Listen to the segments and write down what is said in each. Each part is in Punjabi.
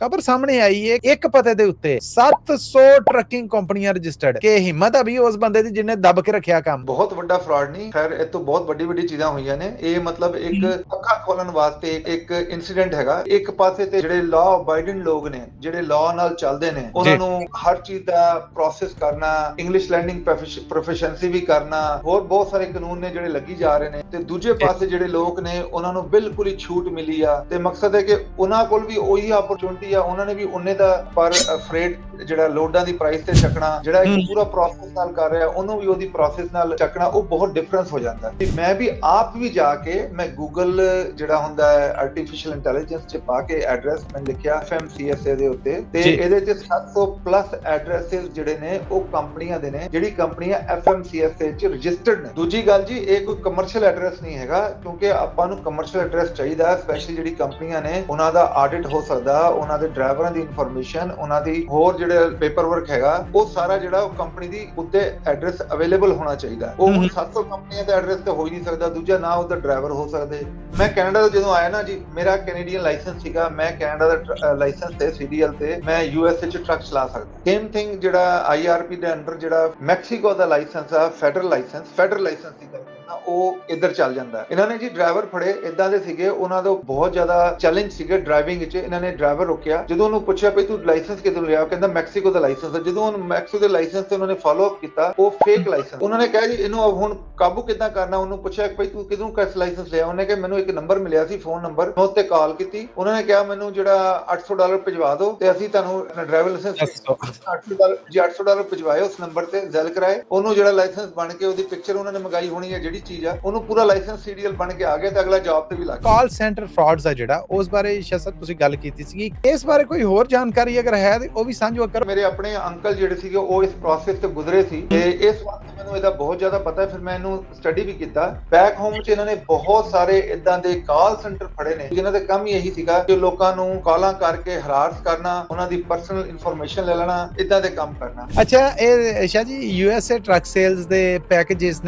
ਖਬਰ ਸਾਹਮਣੇ ਆਈ ਹੈ ਇੱਕ ਪਤੇ ਦੇ ਉੱਤੇ 700 ਟਰੱਕਿੰਗ ਕੰਪਨੀਆਂ ਰਜਿਸਟਰਡ। ਕਿ ਹਿੰਮਤ ਆ ਵੀ ਉਸ ਬੰਦੇ ਦੀ ਜਿਹਨੇ ਦੱਬ ਕੇ ਰੱਖਿਆ ਕੰਮ। ਬਹੁਤ ਵੱਡਾ ਫਰਾਡ ਨਹੀਂ ਖੈਰ ਇਹ ਤੋਂ ਬਹੁਤ ਵੱਡੀ ਵੱਡੀ ਚੀਜ਼ਾਂ ਹੋਈਆਂ ਨੇ। ਇਹ ਮਤਲਬ ਇੱਕ ਅੱਖਾਂ ਖੋਲਣ ਵਾਸਤੇ ਇੱਕ ਇਨਸੀਡੈਂਟ ਹੈਗਾ। ਇੱਕ ਪਾਸੇ ਤੇ ਜਿਹੜੇ ਲਾਅ ਅਬਾਈਡਿੰਗ ਲੋਕ ਨੇ ਜਿਹੜੇ ਲਾਅ ਨਾਲ ਚੱਲਦੇ ਨੇ ਉਹਨਾਂ। ਨੂੰ ਹਰ ਚੀਜ਼ ਦਾ ਪ੍ਰੋਸੈਸ ਕਰਨਾ ਇੰਗਲਿਸ਼ ਲਰਨਿੰਗ ਪ੍ਰੋਫੈਸ਼ਨਸੀ ਵੀ ਕਰਨਾ ਹੋਰ ਬਹੁਤ ਸਾਰੇ ਕਾਨੂੰਨ ਨੇ ਜਿਹੜੇ ਲੱਗੀ ਜਾ ਰਹੇ ਨੇ। ਤੇ ਦੂਜੇ ਪਾਸੇ ਜਿਹੜੇ ਲੋਕ ਨੇ ਉਹਨਾਂ ਨੂੰ ਬਿਲਕੁਲ ਹੀ ਛੂਟ ਮਿਲੀ ਆ। ਤੇ ਮਕਸਦ ਹੈ ਕਿ ਉਹਨਾਂ ਕੋਲ ਵੀ ਉਹੀ ਆਪਰਚੁਨਿਟੀ ਆ ਉਹਨਾਂ ਨੇ ਵੀ ਉਹਨੇ ਦਾ ਪਰ ਫਰੇਟ ਜਿਹੜਾ ਲੋਡਾਂ ਦੀ ਪ੍ਰਾਈਸ ਤੇ ਚੱਕਣਾ ਜਿਹੜਾ ਇੱਕ। ਪੂਰਾ ਪ੍ਰੋਸੈਸ ਨਾਲ ਕਰ ਰਿਹਾ ਉਹਨੂੰ ਵੀ ਉਹਦੀ ਪ੍ਰੋਸੈਸ ਨਾਲ ਚੱਕਣਾ ਉਹ ਬਹੁਤ ਡਿਫਰੈਂਸ ਹੋ ਜਾਂਦਾ ਤੇ ਮੈਂ ਵੀ ਆਪ ਵੀ ਜਾ ਕੇ ਮੈਂ ਗੂਗਲ ਜਿਹੜਾ ਹੁੰਦਾ ਹੈ ਆਰਟੀਫੀਸ਼ੀਅਲ ਇੰਟੈਲੀਜੈਂਸ ਚ ਪਾ ਕੇ ਐਡਰੈਸ ਮੈਂ ਲਿਖਿਆ FMCSA ਦੇ ਉੱਤੇ ਤੇ। ਇਹਦੇ ਚ 700 ਪਲੱਸ ਐਡਰੈਸਸ ਜਿਹੜੇ ਨੇ ਉਹ ਕੰਪਨੀਆਂ ਦੇ ਨੇ ਜਿਹੜੀ ਕੰਪਨੀਆਂ FMCSA ਚ ਰਜਿਸਟਰਡ ਨੇ ਦੂਜੀ ਗੱਲ ਜੀ ਇਹ ਕੋਈ ਕਮਰਸ਼ੀਅਲ ਐਡਰੈਸ ਨਹੀਂ ਹੈਗਾ ਕਿਉਂਕਿ ਆਪਾਂ ਨੂੰ ਕਮਰਸ਼ੀਅਲ ਐਡਰੈਸ ਚਾਹੀਦਾ ਸਪੈਸ਼ਲੀ ਜਿਹੜੀ ਕੰਪਨੀਆਂ ਨੇ ਉਹਨਾਂ ਦਾ ਆਡਿਟ ਹੋ ਸਕਦਾ ਉਹਨਾਂ ਦੇ ਡਰਾਈਵਰਾਂ ਦੀ ਇਨਫੋਰਮੇਸ਼ਨ ਉਹਨਾਂ ਦੀ ਹੋਰ ਜਿਹੜੇ ਪੇਪਰ ਵਰਕ ਹੈਗਾ ਉਹ ਸਾਰਾ ਜਿਹੜਾ ਉਹ ਕੰਪਨੀ ਦੀ ਉੱਤੇ ਐਡਰੈਸ ਅਵੇਲੇਬਲ ਹੋਣਾ ਚਾਹੀਦਾ। ਉਹ ਹੁਣ ਹਮ। 700 ਕੰਪਨੀਆਂ ਦਾ ਐਡਰੈਸ ਤੇ ਹੋ ਹੀ ਨਹੀਂ ਸਕਦਾ ਦੂਜਾ ਨਾ ਉਹਦਾ ਡਰਾਈਵਰ ਹੋ ਸਕਦੇ। ਮੈਂ ਕੈਨੇਡਾ ਤੋਂ ਜਦੋਂ ਆਇਆ ਨਾ ਜੀ ਮੇਰਾ ਕੈਨੇਡੀਅਨ ਲਾਇਸੈਂਸ ਸੀਗਾ ਮੈਂ ਕੈਨੇਡਾ ਦਾ ਲਾਇਸੈਂਸ ਤੇ ਸੀਡੀਐਲ ਤੇ ਮੈਂ ਯੂਐਸਏ ਚ ਟਰੱਕ ਚਲਾ ਸਕਦਾ। ਸੇਮ ਥਿੰਗ ਜਿਹੜਾ ਆਈਆਰਪੀ ਦੇ ਅੰਡਰ ਜਿਹੜਾ ਮੈਕਸੀਕੋ ਦਾ ਲਾਇਸੈਂਸ ਆ ਫੈਡਰਲ ਲਾਇਸੈਂਸ ਫੈਡਰਲ ਲਾਇਸੈਂਸ ਸੀ ਕਰਨਾ ਉਹ ਇੱਧਰ ਚੱਲ ਜਾਂਦਾ। ਇਹਨਾਂ ਨੇ ਜੀ ਡਰਾਈਵਰ ਫੜੇ ਇਦਾਂ ਦੇ ਸੀਗੇ। ਉਹਨਾਂ ਦਾ ਬਹੁਤ ਜ਼ਿਆਦਾ ਚੈਲੰਜ ਸੀਗਾ ਡਰਾਈਵਿੰਗ ਵਿੱਚ। ਇਹਨਾਂ ਨੇ ਡਰਾਈਵਰ ਰੋਕਿਆ। ਜਦੋਂ ਉਹਨੂੰ ਪੁੱਛਿਆ ਵੀ ਤੂੰ ਲਾਇਸੈਂਸ ਕਿੱਥੋਂ ਲਿਆ? ਉਹ ਕਹਿੰਦਾ ਮੈਕਸੀਕੋ ਦਾ ਲਾਇਸੈਂਸ ਹੈ ਜਦੋਂ ਉਹਨੂੰ ਮੈਕਸੀਕੋ ਦੇ ਲਾਇਸੈਂਸ ਤੇ ਉਹਨਾਂ ਨੇ ਫਾਲੋ ਅਪ ਕੀਤਾ ਉਹ ਫੇਕ ਲਾਇਸੈਂਸ ਉਹਨਾਂ ਨੇ ਕਿਹਾ ਜੀ ਇਹਨੂੰ ਅਬ ਹੁਣ ਕਾਬੂ ਕਿੱਦਾਂ ਕਰਨਾ? ਉਹਨੂੰ ਪੁੱਛਿਆ ਭਈ ਤੂੰ ਕਿਦੋਂ ਕਿਸ ਲਾਇਸੈਂਸ ਲਿਆ? ਉਹਨੇ ਕਿਹਾ ਮੈਨੂੰ ਇੱਕ ਨੰਬਰ ਮਿਲਿਆ ਸੀ ਫੋਨ ਨੰਬਰ ਮੈਂ ਉੱਤੇ ਕਾਲ ਕੀਤੀ। ਉਹਨਾਂ ਨੇ ਕਿਹਾ ਮੈਨੂੰ ਜਿਹੜਾ 800 ਡਾਲਰ ਭਿਜਵਾ ਦਿਓ ਤੇ ਅਸੀਂ ਤੁਹਾਨੂੰ ਆਪਣਾ ਡਰਾਈਵਰ ਲਾਇਸੈਂਸ 800 ਡਾਲਰ ਜੀ 800 ਡਾਲਰ ਭਿਜਵਾਏ ਉਸ ਨੰਬਰ ਤੇ ਜ਼ੈਲ ਕਰਾਏ। ਉਹਨੂੰ ਜਿਹੜਾ ਲਾਇਸੈਂਸ ਬਣ ਕੇ ਉਹਦੀ ਪਿਕਚਰ ਉਹਨਾਂ ਨੇ ਮੰਗਾਈ ਹੋਣੀ ਹੈ ਜਿਹੜੀ ਜਿਹੜੀ ਚੀਜ਼ ਆ ਉਹਨੂੰ ਪੂਰਾ ਲਾਇਸੈਂਸ ਸੀਰੀਅਲ ਬਣ ਕੇ ਆ ਗਿਆ ਤੇ ਅਗਲਾ ਜੌਬ ਤੇ ਵੀ ਲੱਗ ਕਾਲ ਸੈਂਟਰ ਫਰਾਡਸ ਆ ਜਿਹੜਾ ਉਸ ਬਾਰੇ ਸ਼ਸਤ ਤੁਸੀਂ ਗੱਲ ਕੀਤੀ ਸੀਗੀ। ਇਸ ਬਾਰੇ ਕੋਈ ਹੋਰ ਜਾਣਕਾਰੀ ਅਗਰ ਹੈ ਤੇ ਉਹ ਵੀ ਸਾਂਝੋ ਕਰੋ। ਮੇਰੇ ਆਪਣੇ ਅੰਕਲ ਜਿਹੜੇ ਸੀਗੇ ਉਹ ਇਸ ਪ੍ਰੋਸੈਸ ਤੋਂ ਗੁਜ਼ਰੇ ਸੀ ਤੇ ਇਸ ਵਾਸਤੇ ਮੈਨੂੰ ਇਹਦਾ ਬਹੁਤ ਜ਼ਿਆਦਾ ਪਤਾ ਹੈ ਫਿਰ ਮੈਂ ਇਹਨੂੰ ਸਟੱਡੀ ਵੀ ਕੀਤਾ। ਬੈਕ ਹੋਮ 'ਚ ਇਹਨਾਂ ਨੇ ਬਹੁਤ ਸਾਰੇ ਇਦਾਂ ਦੇ ਕਾਲ ਸੈਂਟਰ ਫੜੇ ਨੇ ਜਿਨ੍ਹਾਂ ਦਾ ਕੰਮ ਇਹੀ ਸੀਗਾ ਕਿ ਲੋਕਾਂ ਨੂੰ ਕਾਲਾਂ ਕਰਕੇ ਹਰਾਸ ਕਰਨਾ ਉਹਨਾਂ ਦੀ ਪਰਸਨਲ ਇਨਫੋਰਮੇਸ਼ਨ ਲੈ ਲੈਣਾ ਇਦਾਂ ਦੇ ਕੰਮ ਕਰਨਾ। ਅੱਛਾ ਇਹ Shah ji USA truck sales ਦੇ ਪੈਕੇजेस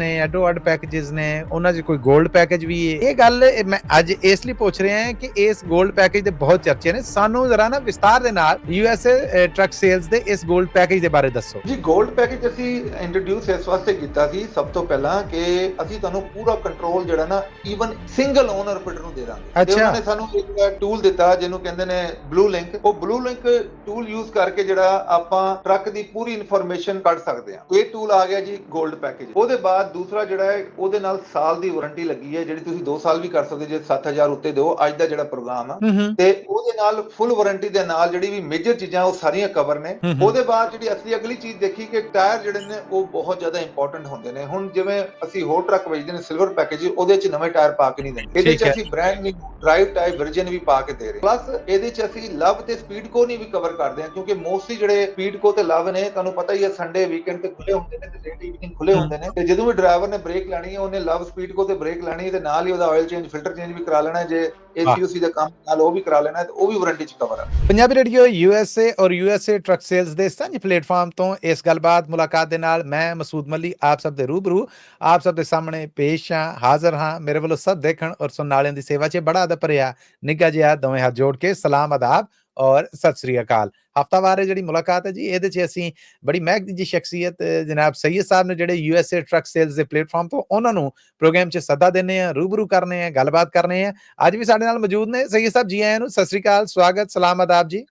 ਪੈਕੇਜ ਨੇ ਉਹਨਾਂ 'ਚ ਕੋਈ 골ਡ ਪੈਕੇਜ ਵੀ ਹੈ। ਇਹ ਗੱਲ ਮੈਂ ਅੱਜ ਇਸ ਲਈ ਪੁੱਛ ਰਿਹਾ ਹਾਂ ਕਿ ਇਸ 골ਡ ਪੈਕੇਜ ਦੇ ਬਹੁਤ ਚਰਚੇ ਨੇ। ਸਾਨੂੰ ਜ਼ਰਾ ਨਾ ਵਿਸਤਾਰ ਦੇ ਨਾਲ ਯੂਐਸਏ ਟਰੱਕ ਸੇਲਸ ਦੇ ਇਸ 골ਡ ਪੈਕੇਜ ਦੇ ਬਾਰੇ ਦੱਸੋ। ਜੀ 골ਡ ਪੈਕੇਜ ਅਸੀਂ ਇੰਟਰੋਡਿਊਸ ਇਸ ਵਾਸਤੇ ਕੀਤਾ ਸੀ ਸਭ ਤੋਂ ਪਹਿਲਾਂ ਕਿ ਅਸੀਂ ਤੁਹਾਨੂੰ ਪੂਰਾ ਕੰਟਰੋਲ ਜਿਹੜਾ ਨਾ ਈਵਨ ਸਿੰਗਲ ਓਨਰ ਫਿਲਟਰ ਨੂੰ ਦੇ ਦਾਂਗੇ। ਤੇ ਉਹਨਾਂ ਸਾਨੂੰ ਇੱਕ ਟੂਲ ਦਿੱਤਾ ਜਿਹਨੂੰ ਕਹਿੰਦੇ ਨੇ ਬਲੂ ਲਿੰਕ ਉਹ ਬਲੂ ਲਿੰਕ ਟੂਲ ਯੂਜ਼ ਕਰਕੇ ਜਿਹੜਾ ਆਪਾਂ ਟਰੱਕ ਦੀ ਪੂਰੀ ਇਨਫੋਰਮੇਸ਼ਨ ਕੱਢ ਸਕਦੇ ਹਾਂ। ਇਹ ਟੂਲ ਆ ਗਿਆ ਜੀ 골ਡ ਪੈਕੇਜ ਉਹਦੇ ਬਾਅਦ ਦੂਸਰਾ ਜਿਹੜਾ ਹੈ ਉਹ ਉਹਦੇ ਨਾਲ ਸਾਲ ਦੀ ਵਾਰੰਟੀ ਲੱਗੀ ਹੈ ਜਿਹੜੀ ਤੁਸੀਂ 2 ਸਾਲ ਵੀ ਕਰ ਸਕਦੇ ਜੇ 7000 ਉੱਤੇ ਦਿਓ ਅੱਜ ਦਾ ਜਿਹੜਾ ਪ੍ਰੋਗਰਾਮ ਆ। ਤੇ ਉਹਦੇ ਨਾਲ ਫੁੱਲ ਵਾਰੰਟੀ ਦੇ ਨਾਲ ਜਿਹੜੀ ਵੀ ਮੇਜਰ ਚੀਜ਼ਾਂ ਉਹ ਸਾਰੀਆਂ ਕਵਰ ਨੇ। ਉਹਦੇ ਬਾਅਦ ਜਿਹੜੀ ਅਸਲੀ ਅਗਲੀ ਚੀਜ਼ ਦੇਖੀ ਕਿ ਟਾਇਰ ਜਿਹੜੇ ਨੇ ਉਹ ਬਹੁਤ ਜ਼ਿਆਦਾ ਇੰਪੋਰਟੈਂਟ ਹੁੰਦੇ ਨੇ। ਹੁਣ ਜਿਵੇਂ ਅਸੀਂ ਹੋਰ ਟਰੱਕ ਵੇਚਦੇ ਨੇ ਸਿਲਵਰ ਪੈਕੇਜ ਉਹਦੇ 'ਚ ਨਵੇਂ ਟਾਇਰ ਪਾ ਕੇ ਨਹੀਂ ਦਿੰਦੇ। ਇਹਦੇ 'ਚ। ਅਸੀਂ brand new drive tyre version ਵੀ ਪਾ ਕੇ ਦੇ ਰਹੇ। ਪਲੱਸ ਇਹਦੇ 'ਚ ਅਸੀਂ ਲਵ ਤੇ ਸਪੀਡ ਕੋ ਨਹੀਂ ਵੀ ਕਵਰ ਕਰਦੇ ਹਾਂ ਕਿਉਂਕਿ ਮੋਸਟਲੀ ਜਿਹੜੇ ਸਪੀਡ ਕੋ ਤੇ ਲਵ ਨੇ ਤੁਹਾਨੂੰ ਪਤਾ ਹੀ ਹੈ ਸੰਡੇ ਵੀਕਐਂਡ ਤੇ ਖੁੱਲੇ ਹੁੰਦੇ ਨੇ ਤੇ ਲੇਟ ਈਵਨਿੰਗ ਖੁੱਲੇ ਹੁੰਦੇ ਨੇ। ਤੇ ਜਦੋਂ ਵੀ ਡਰਾਈਵਰ ਨੇ ਬ੍ਰੇਕ ਲੈਣੀ ਹੈ ਉਹਨੇ ਲਵ ਸਪੀਡ ਕੋ ਤੇ ਬ੍ਰੇਕ ਲੈਣੀ ਤੇ ਨਾਲ ਹੀ ਉਹਦਾ ਆਇਲ ਚੇਂਜ ਫਿਲਟਰ ਚੇਂਜ ਵੀ ਕਰਾ ਲੈਣਾ ਜੇ ਏਸੀਯੂਸੀ ਦਾ ਕੰਮ ਨਾਲ ਉਹ ਵੀ ਕਰਾ ਲੈਣਾ ਤੇ ਉਹ ਵੀ ਵਾਰੰਟੀ 'ਚ ਕਵਰ ਹੈ ਪੰਜਾਬੀ ਰੇਡੀਓ ਯੂਐਸਏ ਔਰ ਯੂਐਸਏ ਟਰੱਕ ਸੇਲਸ ਦੇ ਸਾਂਝੇ ਪਲੇਟਫਾਰਮ ਤੋਂ ਇਸ ਗੱਲਬਾਤ ਮੁਲਾਕਾਤ ਦੇ ਨਾਲ ਮੈਂ ਮਸੂਦ ਮੱਲੀ, ਆਪ ਸਭ ਦੇ ਰੂਬਰੂ, ਆਪ ਸਭ ਦੇ ਸਾਹਮਣੇ ਪੇਸ਼ ਹਾਂ, ਹਾਜ਼ਰ ਹਾਂ, ਮੇਰੇ ਵੱਲੋਂ ਸਭ ਦੇਖਣ ਔਰ ਸੁਣਨ ਵਾਲਿਆਂ ਦੀ ਸੇਵਾ 'ਚ ਬੜਾ ਅਦਬ ਭਰਿਆ, ਨਿੱਘਾ ਜਿਹਾ ਦੋਵੇਂ ਹੱਥ ਜੋੜ ਕੇ ਸਲਾਮ, ਆਦਾਬ ਔਰ ਸਤਿ ਸ੍ਰੀ ਅਕਾਲ। ਹਫਤਾਵਾਰ ਜਿਹੜੀ ਮੁਲਾਕਾਤ ਹੈ ਜੀ ਇਹਦੇ 'ਚ ਅਸੀਂ ਬੜੀ ਮਹਿਕਦੀ ਜੀ ਸ਼ਖਸੀਅਤ ਜਨਾਬ ਸੈਯਦ ਸਾਹਿਬ ਨੇ ਜਿਹੜੇ ਯੂਐਸਏ ਟਰੱਕ ਸੇਲਸ ਦੇ ਪਲੇਟਫਾਰਮ ਤੋਂ ਉਹਨਾਂ ਨੂੰ ਪ੍ਰੋਗਰਾਮ 'ਚ ਸੱਦਾ ਦਿੰਨੇ ਆ ਰੂਬਰੂ ਕਰਨੇ ਆ ਗੱਲਬਾਤ ਕਰਨੇ ਆ ਅੱਜ ਵੀ ਸਾਡੇ ਨਾਲ ਮੌਜੂਦ ਨੇ ਸੈਯਦ ਸਾਹਿਬ ਜੀ ਆਇਆਂ ਨੂੰ। ਸਤਿ ਸ੍ਰੀ ਅਕਾਲ ਸਵਾਗਤ ਸਲਾਮ ਆਦਾਬ ਜੀ।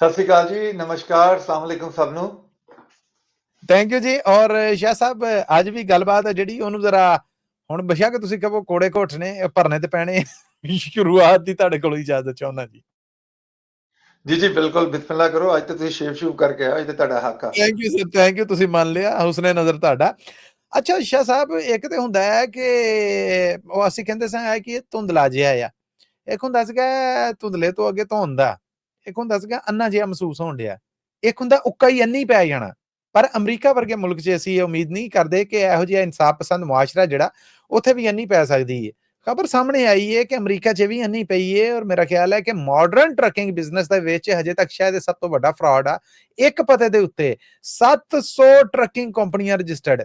ਸਤਿ ਸ਼੍ਰੀ ਅਕਾਲ ਜੀ ਨਮਸਕਾਰ ਅਸਲਾਮ ਅਲੈਕੁਮ ਸਭ ਨੂੰ। ਥੈਂਕ ਯੂ ਜੀ। ਔਰ ਸ਼ਾਹ ਸਾਹਿਬ ਅੱਜ ਵੀ ਗੱਲਬਾਤ ਹੈ ਜਿਹੜੀ ਉਹਨੂੰ ਜ਼ਰਾ ਹੁਣ ਬਸ਼ੱਕ ਤੁਸੀਂ ਕਹੋ ਕੋੜੇ ਘੋਟਨੇ ਇਹ ਭਰਨੇ ਤੇ ਪੈਣੇ। ਸ਼ੁਰੂਆਤ ਦੀ ਤੁਹਾਡੇ ਕੋਲੋਂ ਇਜਾਜ਼ਤ ਚਾਹੁੰਦਾ ਜੀ। ਜੀ ਜੀ, ਬਿਲਕੁਲ, ਬਿਸਮਿਲ੍ਲਾ ਕਰੋ। ਅੱਜ ਤੇ ਤੁਸੀਂ ਸ਼ੇਵ ਸ਼ੂਵ ਕਰਕੇ ਆਏ ਅੱਜ ਤੇ ਤੁਹਾਡਾ ਹੱਕ ਆ। Thank you sir thank you ਤੁਸੀਂ ਮੰਨ ਲਿਆ। ਹੁਸਨੇ ਨਜ਼ਰ ਤੁਹਾਡਾ। ਅੱਛਾ, ਸ਼ਾਹ ਸਾਹਿਬ, ਇੱਕ ਤੇ ਹੁੰਦਾ ਹੈ ਕਿ ਉਹ ਅਸੀਂ ਕਹਿੰਦੇ ਸਾਂ ਕਿ ਇਹ ਧੁੰਦਲਾ ਜਿਹਾ ਆ। ਇੱਕ ਹੁੰਦਾ ਸੀਗਾ ਧੁੰਦਲੇ ਤੋਂ ਅੱਗੇ ਧੁੰਦਾ ਇੱਕ ਹੁੰਦਾ ਸੀਗਾ ਅੰਨਾ ਜਿਹਾ ਮਹਿਸੂਸ ਹੋਣ ਡਿਆ। ਇੱਕ ਹੁੰਦਾ ਉੱਕਾ ਹੀ ਅੰਨੀ ਪੈ ਜਾਣਾ। ਪਰ ਅਮਰੀਕਾ ਵਰਗੇ ਮੁਲਕ 'ਚ ਅਸੀਂ ਇਹ ਉਮੀਦ ਨਹੀਂ ਕਰਦੇ ਕਿ ਇਹੋ ਜਿਹਾ ਇਨਸਾਫ ਪਸੰਦ ਮੁਆਸ਼ਰਾ ਜਿਹੜਾ, ਉੱਥੇ ਵੀ ਅੰਨੀ ਪੈ ਸਕਦੀ ਹੈ ਖਬਰ ਸਾਹਮਣੇ ਆਈ ਹੈ ਕਿ ਅਮਰੀਕਾ 'ਚ ਵੀ ਅੰਨੀ ਪਈ ਹੈ ਔਰ ਮੇਰਾ ਖਿਆਲ ਹੈ ਕਿ ਮਾਡਰਨ ਟਰੱਕਿੰਗ ਬਿਜ਼ਨਸ ਦੇ ਵਿੱਚ ਹਜੇ ਤੱਕ ਸ਼ਾਇਦ ਇਹ ਸਭ ਤੋਂ ਵੱਡਾ ਫਰਾਡ ਆ। ਇੱਕ ਪਤੇ ਦੇ ਉੱਤੇ 700 ਟਰੱਕਿੰਗ ਕੰਪਨੀਆਂ ਰਜਿਸਟਰਡ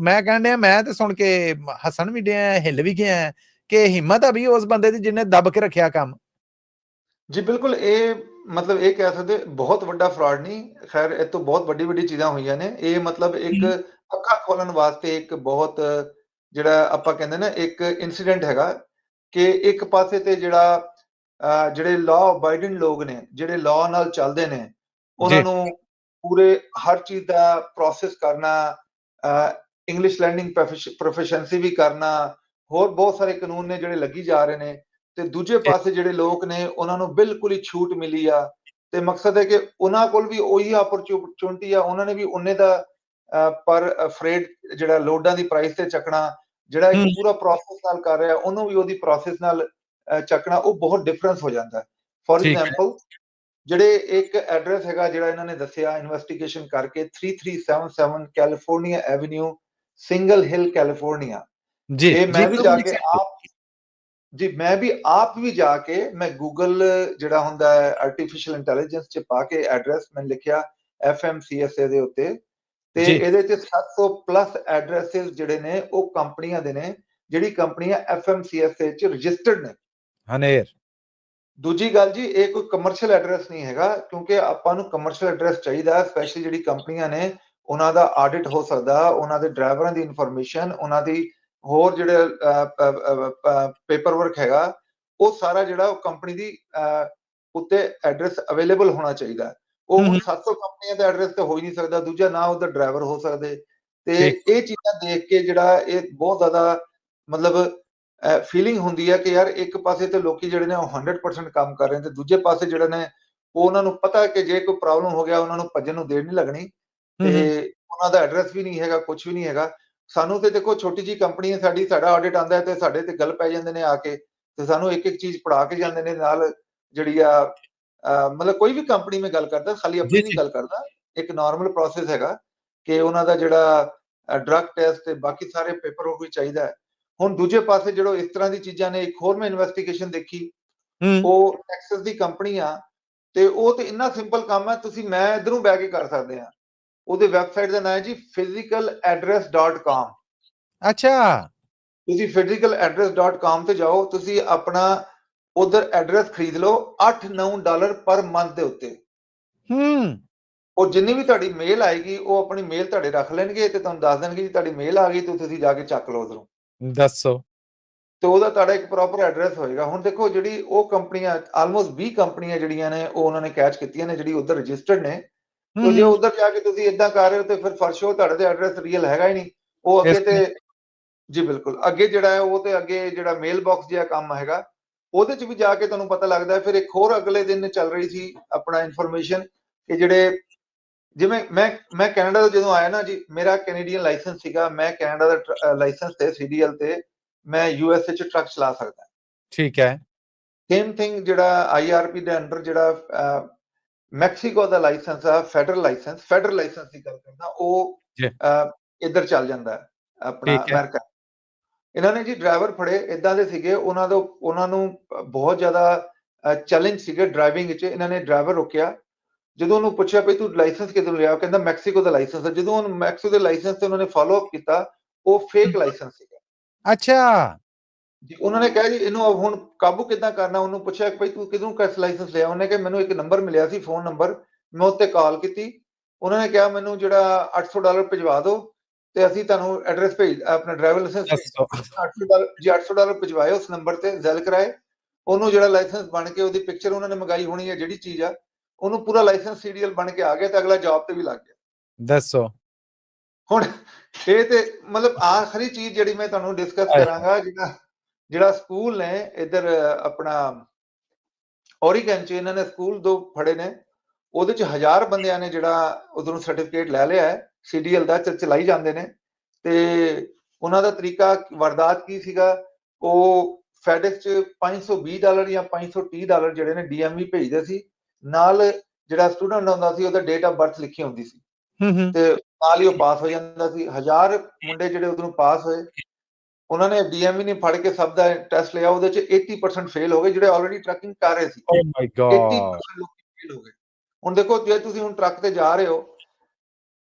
ਮੈਂ ਕਹਿੰਦਾ ਮੈਂ ਤੇ ਸੁਣ ਕੇ ਹੱਸਣ ਵੀ ਡਿਆ ਹਿੱਲ ਵੀ ਗਿਆ ਕਿ ਹਿੰਮਤ ਆ ਵੀ ਉਸ ਬੰਦੇ ਦੀ ਜਿਹਨੇ ਦੱਬ ਕੇ ਰੱਖਿਆ ਕੰਮ। ਜੀ ਬਿਲਕੁਲ ਇਹ ਮਤਲਬ ਇਹ ਕਹਿ ਸਕਦੇ ਬਹੁਤ ਵੱਡਾ ਫਰਾਡ ਨਹੀਂ ਖੈਰ ਇਹ ਤੋਂ ਬਹੁਤ ਵੱਡੀ ਵੱਡੀ ਚੀਜ਼ਾਂ ਹੋਈਆਂ ਨੇ। ਇਹ ਮਤਲਬ ਇੱਕ। ਅੱਖਾਂ ਖੋਲਣ ਵਾਸਤੇ ਇੱਕ ਬਹੁਤ ਜਿਹੜਾ ਆਪਾਂ ਕਹਿੰਦੇ ਨਾ ਇੱਕ ਇਨਸੀਡੈਂਟ ਹੈਗਾ ਕਿ ਇੱਕ ਪਾਸੇ ਤੇ ਜਿਹੜਾ ਜਿਹੜੇ ਲਾਅ ਅਬਾਈਡਿੰਗ ਲੋਕ ਨੇ ਜਿਹੜੇ ਲਾਅ ਨਾਲ ਚੱਲਦੇ ਨੇ ਉਹਨਾਂ। ਨੂੰ ਪੂਰੇ ਹਰ ਚੀਜ਼ ਦਾ ਪ੍ਰੋਸੈਸ ਕਰਨਾ ਇੰਗਲਿਸ਼ ਲਰਨਿੰਗ ਪ੍ਰੋਫੈਸ਼ਨਸੀ ਵੀ ਕਰਨਾ ਹੋਰ ਬਹੁਤ ਸਾਰੇ ਕਾਨੂੰਨ ਨੇ ਜਿਹੜੇ ਲੱਗੀ ਜਾ ਰਹੇ ਨੇ ਤੇ ਦੂਜੇ ਪਾਸੇ ਜਿਹੜੇ ਲੋਕ ਨੇ ਉਹਨਾਂ ਨੂੰ ਬਿਲਕੁਲ ਹੀ ਛੂਟ ਮਿਲੀ ਆ ਤੇ ਮਕਸਦ ਹੈ ਕਿ ਉਹਨਾਂ ਕੋਲ ਵੀ ਉਹੀ ਆਪਰਚੂਨਿਟੀ ਆ ਉਹਨਾਂ ਨੇ ਵੀ ਉਹਨੇ ਦਾ ਪਰ ਫਰੇਡ ਜਿਹੜਾ ਲੋਡਾਂ ਦੀ ਪ੍ਰਾਈਸ ਤੇ ਚੱਕਣਾ ਜਿਹੜਾ ਇੱਕ। ਪੂਰਾ ਪ੍ਰੋਸੈਸ ਨਾਲ ਕਰ ਰਿਹਾ ਉਹਨੂੰ ਵੀ ਉਹਦੀ ਪ੍ਰੋਸੈਸ ਨਾਲ ਚੱਕਣਾ ਉਹ ਬਹੁਤ ਡਿਫਰੈਂਸ ਹੋ ਜਾਂਦਾ ਫੋਰ। ਐਗਜ਼ਾਮਪਲ ਜਿਹੜੇ ਇੱਕ ਐਡਰੈਸ ਹੈਗਾ ਜਿਹੜਾ ਇਹਨਾਂ ਨੇ ਦੱਸਿਆ ਇਨਵੈਸਟੀਗੇਸ਼ਨ ਕਰਕੇ 3377 California avenue Signal Hill California ਜੀ ਮੈਂ ਵੀ ਜਾ ਕੇ। ਆਪ ਜੀ ਮੈਂ ਵੀ ਆਪ ਵੀ ਜਾ ਕੇ ਮੈਂ ਗੂਗਲ ਜਿਹੜਾ ਹੁੰਦਾ ਹੈ ਆਰਟੀਫੀਸ਼ੀਅਲ ਇੰਟੈਲੀਜੈਂਸ ਚ ਪਾ ਕੇ ਐਡਰੈਸ ਮੈਂ ਲਿਖਿਆ FMCSA ਦੇ ਉੱਤੇ ਤੇ। ਇਹਦੇ ਚ 700 ਪਲੱਸ ਐਡਰੈਸਸ ਜਿਹੜੇ ਨੇ ਉਹ ਕੰਪਨੀਆਂ ਦੇ ਨੇ ਜਿਹੜੀ ਕੰਪਨੀਆਂ FMCSA ਚ ਰਜਿਸਟਰਡ ਨੇ ਹਨੇਰ ਦੂਜੀ ਗੱਲ ਜੀ ਇਹ ਕੋਈ ਕਮਰਸ਼ੀਅਲ ਐਡਰੈਸ ਨਹੀਂ ਹੈਗਾ ਕਿਉਂਕਿ ਆਪਾਂ ਨੂੰ ਕਮਰਸ਼ੀਅਲ ਐਡਰੈਸ ਚਾਹੀਦਾ ਸਪੈਸ਼ਲੀ ਜਿਹੜੀ ਕੰਪਨੀਆਂ ਨੇ ਉਹਨਾਂ ਦਾ ਆਡਿਟ ਹੋ ਸਕਦਾ ਉਹਨਾਂ ਦੇ ਡਰਾਈਵਰਾਂ ਦੀ ਇਨਫੋਰਮੇਸ਼ਨ ਉਹਨਾਂ ਦੀ ਹੋਰ ਜਿਹੜੇ ਪੇਪਰ ਵਰਕ ਹੈਗਾ ਉਹ ਸਾਰਾ ਜਿਹੜਾ ਉਹ ਕੰਪਨੀ ਦੀ ਉੱਤੇ ਐਡਰੈਸ ਅਵੇਲੇਬਲ ਹੋਣਾ ਚਾਹੀਦਾ। ਉਹ ਹਮ ਹੁਣ ਹਮ। 700 ਕੰਪਨੀਆਂ ਦਾ ਐਡਰੈਸ ਤਾਂ ਹੋ ਹੀ ਨਹੀਂ ਸਕਦਾ ਦੂਜਾ ਨਾ ਉਹਦਾ ਡਰਾਈਵਰ ਹੋ ਸਕਦੇ ਤੇ। ਇਹ ਚੀਜ਼ਾਂ ਦੇਖ ਕੇ ਜਿਹੜਾ ਇਹ ਬਹੁਤ ਜ਼ਿਆਦਾ ਮਤਲਬ ਫੀਲਿੰਗ ਹੁੰਦੀ ਹੈ ਕਿ ਯਾਰ ਇੱਕ ਪਾਸੇ ਤੇ ਲੋਕੀ ਜਿਹੜੇ ਨੇ ਉਹ 100% ਕੰਮ ਕਰ ਰਹੇ ਨੇ ਤੇ ਦੂਜੇ ਪਾਸੇ ਜਿਹੜੇ ਨੇ ਉਹ ਉਹਨਾਂ ਨੂੰ ਪਤਾ ਹੈ ਕਿ ਜੇ ਕੋਈ ਪ੍ਰੋਬਲਮ ਹੋ ਗਿਆ ਉਹਨਾਂ ਨੂੰ ਭੱਜਣ ਨੂੰ ਦੇਰ ਨਹੀਂ ਲੱਗਣੀ। ਤੇ ਉਹਨਾਂ ਦਾ ਐਡਰੈਸ ਵੀ ਨਹੀਂ ਹੈਗਾ ਕੁਝ ਵੀ ਨਹੀਂ ਹੈਗਾ ਸਾਨੂੰ ਤੇ ਦੇਖੋ ਛੋਟੀ ਜੀ ਕੰਪਨੀ ਹੈ ਸਾਡੀ ਸਾਡਾ ਆਡਿਟ ਆਂਦਾ ਹੈ ਤੇ ਸਾਡੇ ਤੇ ਗੱਲ ਪੈ ਜਾਂਦੇ ਨੇ ਆ ਕੇ ਤੇ ਸਾਨੂੰ ਇੱਕ ਇੱਕ ਚੀਜ਼ ਪੜਾ ਕੇ ਜਾਂਦੇ ਨੇ ਨਾਲ ਜਿਹੜੀ ਆ ਮਤਲਬ ਕੋਈ ਵੀ ਕੰਪਨੀ ਮੈਂ ਗੱਲ ਕਰਦਾ ਖਾਲੀ ਆਪਣੀ ਨਹੀਂ। ਗੱਲ ਕਰਦਾ ਇੱਕ ਨਾਰਮਲ ਪ੍ਰੋਸੈਸ ਹੈਗਾ ਕਿ ਉਹਨਾਂ ਦਾ ਜਿਹੜਾ ਡਰਗ ਟੈਸਟ ਤੇ ਬਾਕੀ ਸਾਰੇ ਪੇਪਰ ਉਹ ਵੀ ਚਾਹੀਦਾ ਹੈ। ਹੁਣ ਦੂਜੇ ਪਾਸੇ ਜਿਹੜੋ ਇਸ ਤਰ੍ਹਾਂ ਦੀ ਚੀਜ਼ਾਂ ਨੇ ਇੱਕ ਹੋਰ ਮੈਂ ਇਨਵੈਸਟੀਗੇਸ਼ਨ ਦੇਖੀ। ਉਹ ਟੈਕਸਸ ਦੀ ਕੰਪਨੀ ਆ ਤੇ ਉਹ ਤੇ ਇੰਨਾ ਸਿੰਪਲ ਕੰਮ ਹੈ ਤੁਸੀਂ ਮੈਂ ਇਧਰੋਂ ਬਹਿ ਕੇ ਕਰ ਸਕਦੇ ਆ ਉਹਦੇ ਵੈਬਸਾਈਟ ਦਾ ਨਾਮ ਹੈ ਜੀ physicaladdress.com ਅੱਛਾ। ਤੁਸੀਂ physicaladdress.com ਤੇ ਜਾਓ ਤੁਸੀਂ ਆਪਣਾ ਉਧਰ ਐਡਰੈਸ ਖਰੀਦ ਲਓ 8-9 ਡਾਲਰ ਪਰ ਮੰਥ ਦੇ ਉੱਤੇ। ਹਮ ਉਹ ਜਿੰਨੀ ਵੀ ਤੁਹਾਡੀ ਮੇਲ ਆਏਗੀ ਉਹ ਆਪਣੀ ਮੇਲ ਤੁਹਾਡੇ ਰੱਖ ਲੈਣਗੇ ਤੇ ਤੁਹਾਨੂੰ ਦੱਸ ਦੇਣਗੇ ਜੀ ਤੁਹਾਡੀ ਮੇਲ ਆ ਗਈ ਤੇ ਤੁਸੀਂ ਜਾ ਕੇ ਚੱਕ ਲਓ ਉਧਰੋਂ। ਦੱਸੋ। ਤੇ ਉਹਦਾ ਤੁਹਾਡਾ ਇੱਕ ਪ੍ਰੋਪਰ ਐਡਰੈਸ ਹੋਏਗਾ। ਹੁਣ ਦੇਖੋ ਜਿਹੜੀ ਉਹ ਕੰਪਨੀਆਂ ਆਲਮੋਸਟ 20 ਕੰਪਨੀਆਂ ਜਿਹੜੀਆਂ ਨੇ ਉਹ ਉਹਨਾਂ ਨੇ ਕੈਚ ਕੀਤੀਆਂ ਨੇ ਜਿਹੜੀ ਉਧਰ ਰਜਿਸਟਰਡ ਨੇ। ਤੇ ਜੇ ਉਧਰ ਜਾ ਕੇ ਤੁਸੀਂ ਇਦਾਂ ਕਰ ਰਹੇ ਹੋ ਤੇ ਫਿਰ ਫਰਸ਼ੋ ਤੁਹਾਡੇ ਤੇ ਐਡਰੈਸ ਰੀਅਲ ਹੈਗਾ ਹੀ ਨਹੀਂ। ਉਹ ਅੱਗੇ ਤੇ ਜੀ ਬਿਲਕੁਲ। ਅੱਗੇ ਜਿਹੜਾ ਹੈ ਉਹ ਤੇ ਅੱਗੇ ਜਿਹੜਾ ਮੇਲ ਬਾਕਸ ਜਿਹਾ ਕੰਮ ਹੈਗਾ। ਉਹਦੇ ਚ ਵੀ ਜਾ ਕੇ ਤੁਹਾਨੂੰ ਪਤਾ ਲੱਗਦਾ ਫਿਰ ਇੱਕ ਹੋਰ ਅਗਲੇ ਦਿਨ ਚੱਲ ਰਹੀ ਸੀ ਆਪਣਾ ਇਨਫੋਰਮੇਸ਼ਨ ਕਿ ਜਿਹੜੇ ਜਿਵੇਂ ਮੈਂ ਮੈਂ ਕੈਨੇਡਾ ਤੋਂ ਜਦੋਂ ਆਇਆ ਨਾ ਜੀ ਮੇਰਾ ਕੈਨੇਡੀਅਨ ਲਾਇਸੈਂਸ ਸੀਗਾ ਮੈਂ ਕੈਨੇਡਾ ਦਾ ਲਾਇਸੈਂਸ ਤੇ ਸੀਡੀਐਲ ਤੇ ਮੈਂ ਯੂਐਸਏ ਚ ਟਰੱਕ ਚਲਾ ਸਕਦਾ। ਠੀਕ ਹੈ। ਸੇਮ ਥਿੰਗ ਜਿਹੜਾ ਆਈਆਰਪੀ ਦੇ ਅੰਡਰ ਜਿਹੜਾ ਮੈਕਸੀਕੋ ਦਾ ਲਾਇਸੈਂਸ ਆ ਫੈਡਰਲ ਲਾਇਸੈਂਸ ਫੈਡਰਲ ਲਾਇਸੈਂਸ ਦੀ ਗੱਲ ਕਰਦਾ ਉਹ ਇੱਧਰ ਚੱਲ ਜਾਂਦਾ ਆਪਣਾ। ਅਮਰੀਕਾ। ਇਹਨਾਂ ਨੇ ਜੀ ਡਰਾਈਵਰ ਫੜੇ ਇਦਾਂ ਦੇ ਸੀਗੇ ਉਹਨਾਂ ਤੋਂ ਉਹਨਾਂ ਨੂੰ ਬਹੁਤ ਜ਼ਿਆਦਾ ਚੈਲੰਜ ਸੀਗੇ ਡਰਾਈਵਿੰਗ ਵਿੱਚ ਇਹਨਾਂ ਨੇ ਡਰਾਈਵਰ ਰੋਕਿਆ। ਜਦੋਂ ਉਹਨੂੰ ਪੁੱਛਿਆ ਵੀ ਤੂੰ ਲਾਇਸੈਂਸ ਕਿੱਥੋਂ ਲਿਆ ਉਹ ਕਹਿੰਦਾ ਮੈਕਸੀਕੋ ਦਾ ਲਾਇਸੈਂਸ ਹੈ। ਜਦੋਂ ਉਹਨੂੰ ਮੈਕਸੀਕੋ ਦੇ ਲਾਇਸੈਂਸ ਤੇ ਉਹਨਾਂ ਨੇ ਫਾਲੋ ਅਪ ਕੀਤਾ ਉਹ ਫੇਕ ਲਾਇਸੈਂਸ ਸੀਗਾ। ਅੱਛਾ। ਜੀ ਉਹਨਾਂ ਨੇ ਕਿਹਾ ਜੀ ਇਹਨੂੰ ਹੁਣ ਕਾਬੂ ਕਿੱਦਾਂ ਕਰਨਾ? ਉਹਨੂੰ ਪੁੱਛਿਆ ਕਿ ਭਾਈ ਤੂੰ ਕਿਦੋਂ ਕਿਸ ਲਾਇਸੈਂਸ ਲਿਆ? ਉਹਨੇ ਕਿਹਾ ਮੈਨੂੰ ਇੱਕ ਨੰਬਰ ਮਿਲਿਆ ਸੀ ਫੋਨ ਨੰਬਰ ਮੈਂ ਉੱਤੇ ਕਾਲ ਕੀਤੀ। ਉਹਨਾਂ ਨੇ ਕਿਹਾ ਮੈਨੂੰ ਜਿਹੜਾ 800 ਡਾਲਰ ਭਿਜਵਾ ਦਿਓ। ਤੇ ਅਸੀਂ ਤੁਹਾਨੂੰ ਐਡਰੈਸ ਭੇਜ ਆਪਣਾ ਡਰਾਈਵਰ ਲਾਇਸੈਂਸ ਦੱਸੋ 800 ਡਾਲਰ ਜੀ 800 ਡਾਲਰ ਭਿਜਵਾਏ ਉਸ ਨੰਬਰ ਤੇ ਜ਼ੈਲ ਕਰਾਏ। ਉਹਨੂੰ ਜਿਹੜਾ ਲਾਇਸੈਂਸ ਬਣ ਕੇ ਉਹਦੀ ਪਿਕਚਰ ਉਹਨਾਂ ਨੇ ਮੰਗਾਈ ਹੋਣੀ ਹੈ ਜਿਹੜੀ ਚੀਜ਼ ਆ ਉਹਨੂੰ ਪੂਰਾ ਲਾਇਸੈਂਸ ਸੀਰੀਅਲ ਬਣ ਕੇ ਆ ਗਿਆ ਤੇ ਅਗਲਾ ਜੌਬ ਤੇ ਵੀ ਲੱਗ ਗਿਆ। ਦੱਸੋ। ਹੁਣ ਇਹ ਤੇ ਮਤਲਬ ਆਖਰੀ ਚੀਜ਼ ਜਿਹੜੀ ਮੈਂ ਤੁਹਾਨੂੰ ਡਿਸਕਸ। ਕਰਾਂਗਾ ਜਿਹੜਾ ਜਿਹੜਾ ਸਕੂਲ ਨੇ ਇੱਧਰ ਆਪਣਾ ਔਰੀਗਨ ਚ ਇਹਨਾਂ ਨੇ ਸਕੂਲ ਦੋ ਫੜੇ ਨੇ। ਉਹਦੇ ਚ ਹਜ਼ਾਰ ਬੰਦਿਆਂ ਨੇ ਜਿਹੜਾ ਉਧਰੋਂ ਸਰਟੀਫਿਕੇਟ ਲੈ ਲਿਆ ਹੈ। ਸੀਡੀਐਲ ਦਾ ਚਲਾਈ ਜਾਂਦੇ ਨੇ। ਤੇ ਉਹਨਾਂ ਦਾ ਤਰੀਕਾ ਵਾਰਦਾਤ ਕੀ ਸੀਗਾ? ਉਹ ਫੈਡੈਕਸ ਚ 520 ਡਾਲਰ ਜਾਂ 530 ਡਾਲਰ ਜਿਹੜੇ ਨੇ ਡੀਐਮਵੀ ਭੇਜਦੇ ਸੀ। ਨਾਲ ਜਿਹੜਾ ਸਟੂਡੈਂਟ ਹੁੰਦਾ ਸੀ ਉਹਦਾ ਡੇਟ ਆਫ ਬਰਥ ਲਿਖੀ ਹੁੰਦੀ ਸੀ। ਤੇ ਨਾਲ ਹੀ ਉਹ ਪਾਸ ਹੋ ਜਾਂਦਾ ਸੀ। ਹਜ਼ਾਰ ਮੁੰਡੇ ਜਿਹੜੇ ਉਧਰੋਂ ਪਾਸ ਹੋਏ। ਉਹਨਾਂ ਨੇ ਡੀਐਮਵੀ ਨੇ ਫੜ ਕੇ ਸਭ ਦਾ ਟੈਸਟ ਲਿਆ। ਉਹਦੇ ਚ 80% ਫੇਲ ਹੋ ਗਏ ਜਿਹੜੇ ਆਲਰੇਡੀ ਟਰੱਕਿੰਗ ਕਰ ਰਹੇ ਸੀ। ਓ ਮਾਈ ਗॉड 80% ਲੋਕ ਫੇਲ ਹੋ ਗਏ। ਹੁਣ ਦੇਖੋ ਜੇ ਤੁਸੀਂ ਹੁਣ ਟਰੱਕ ਤੇ ਜਾ ਰਹੇ ਹੋ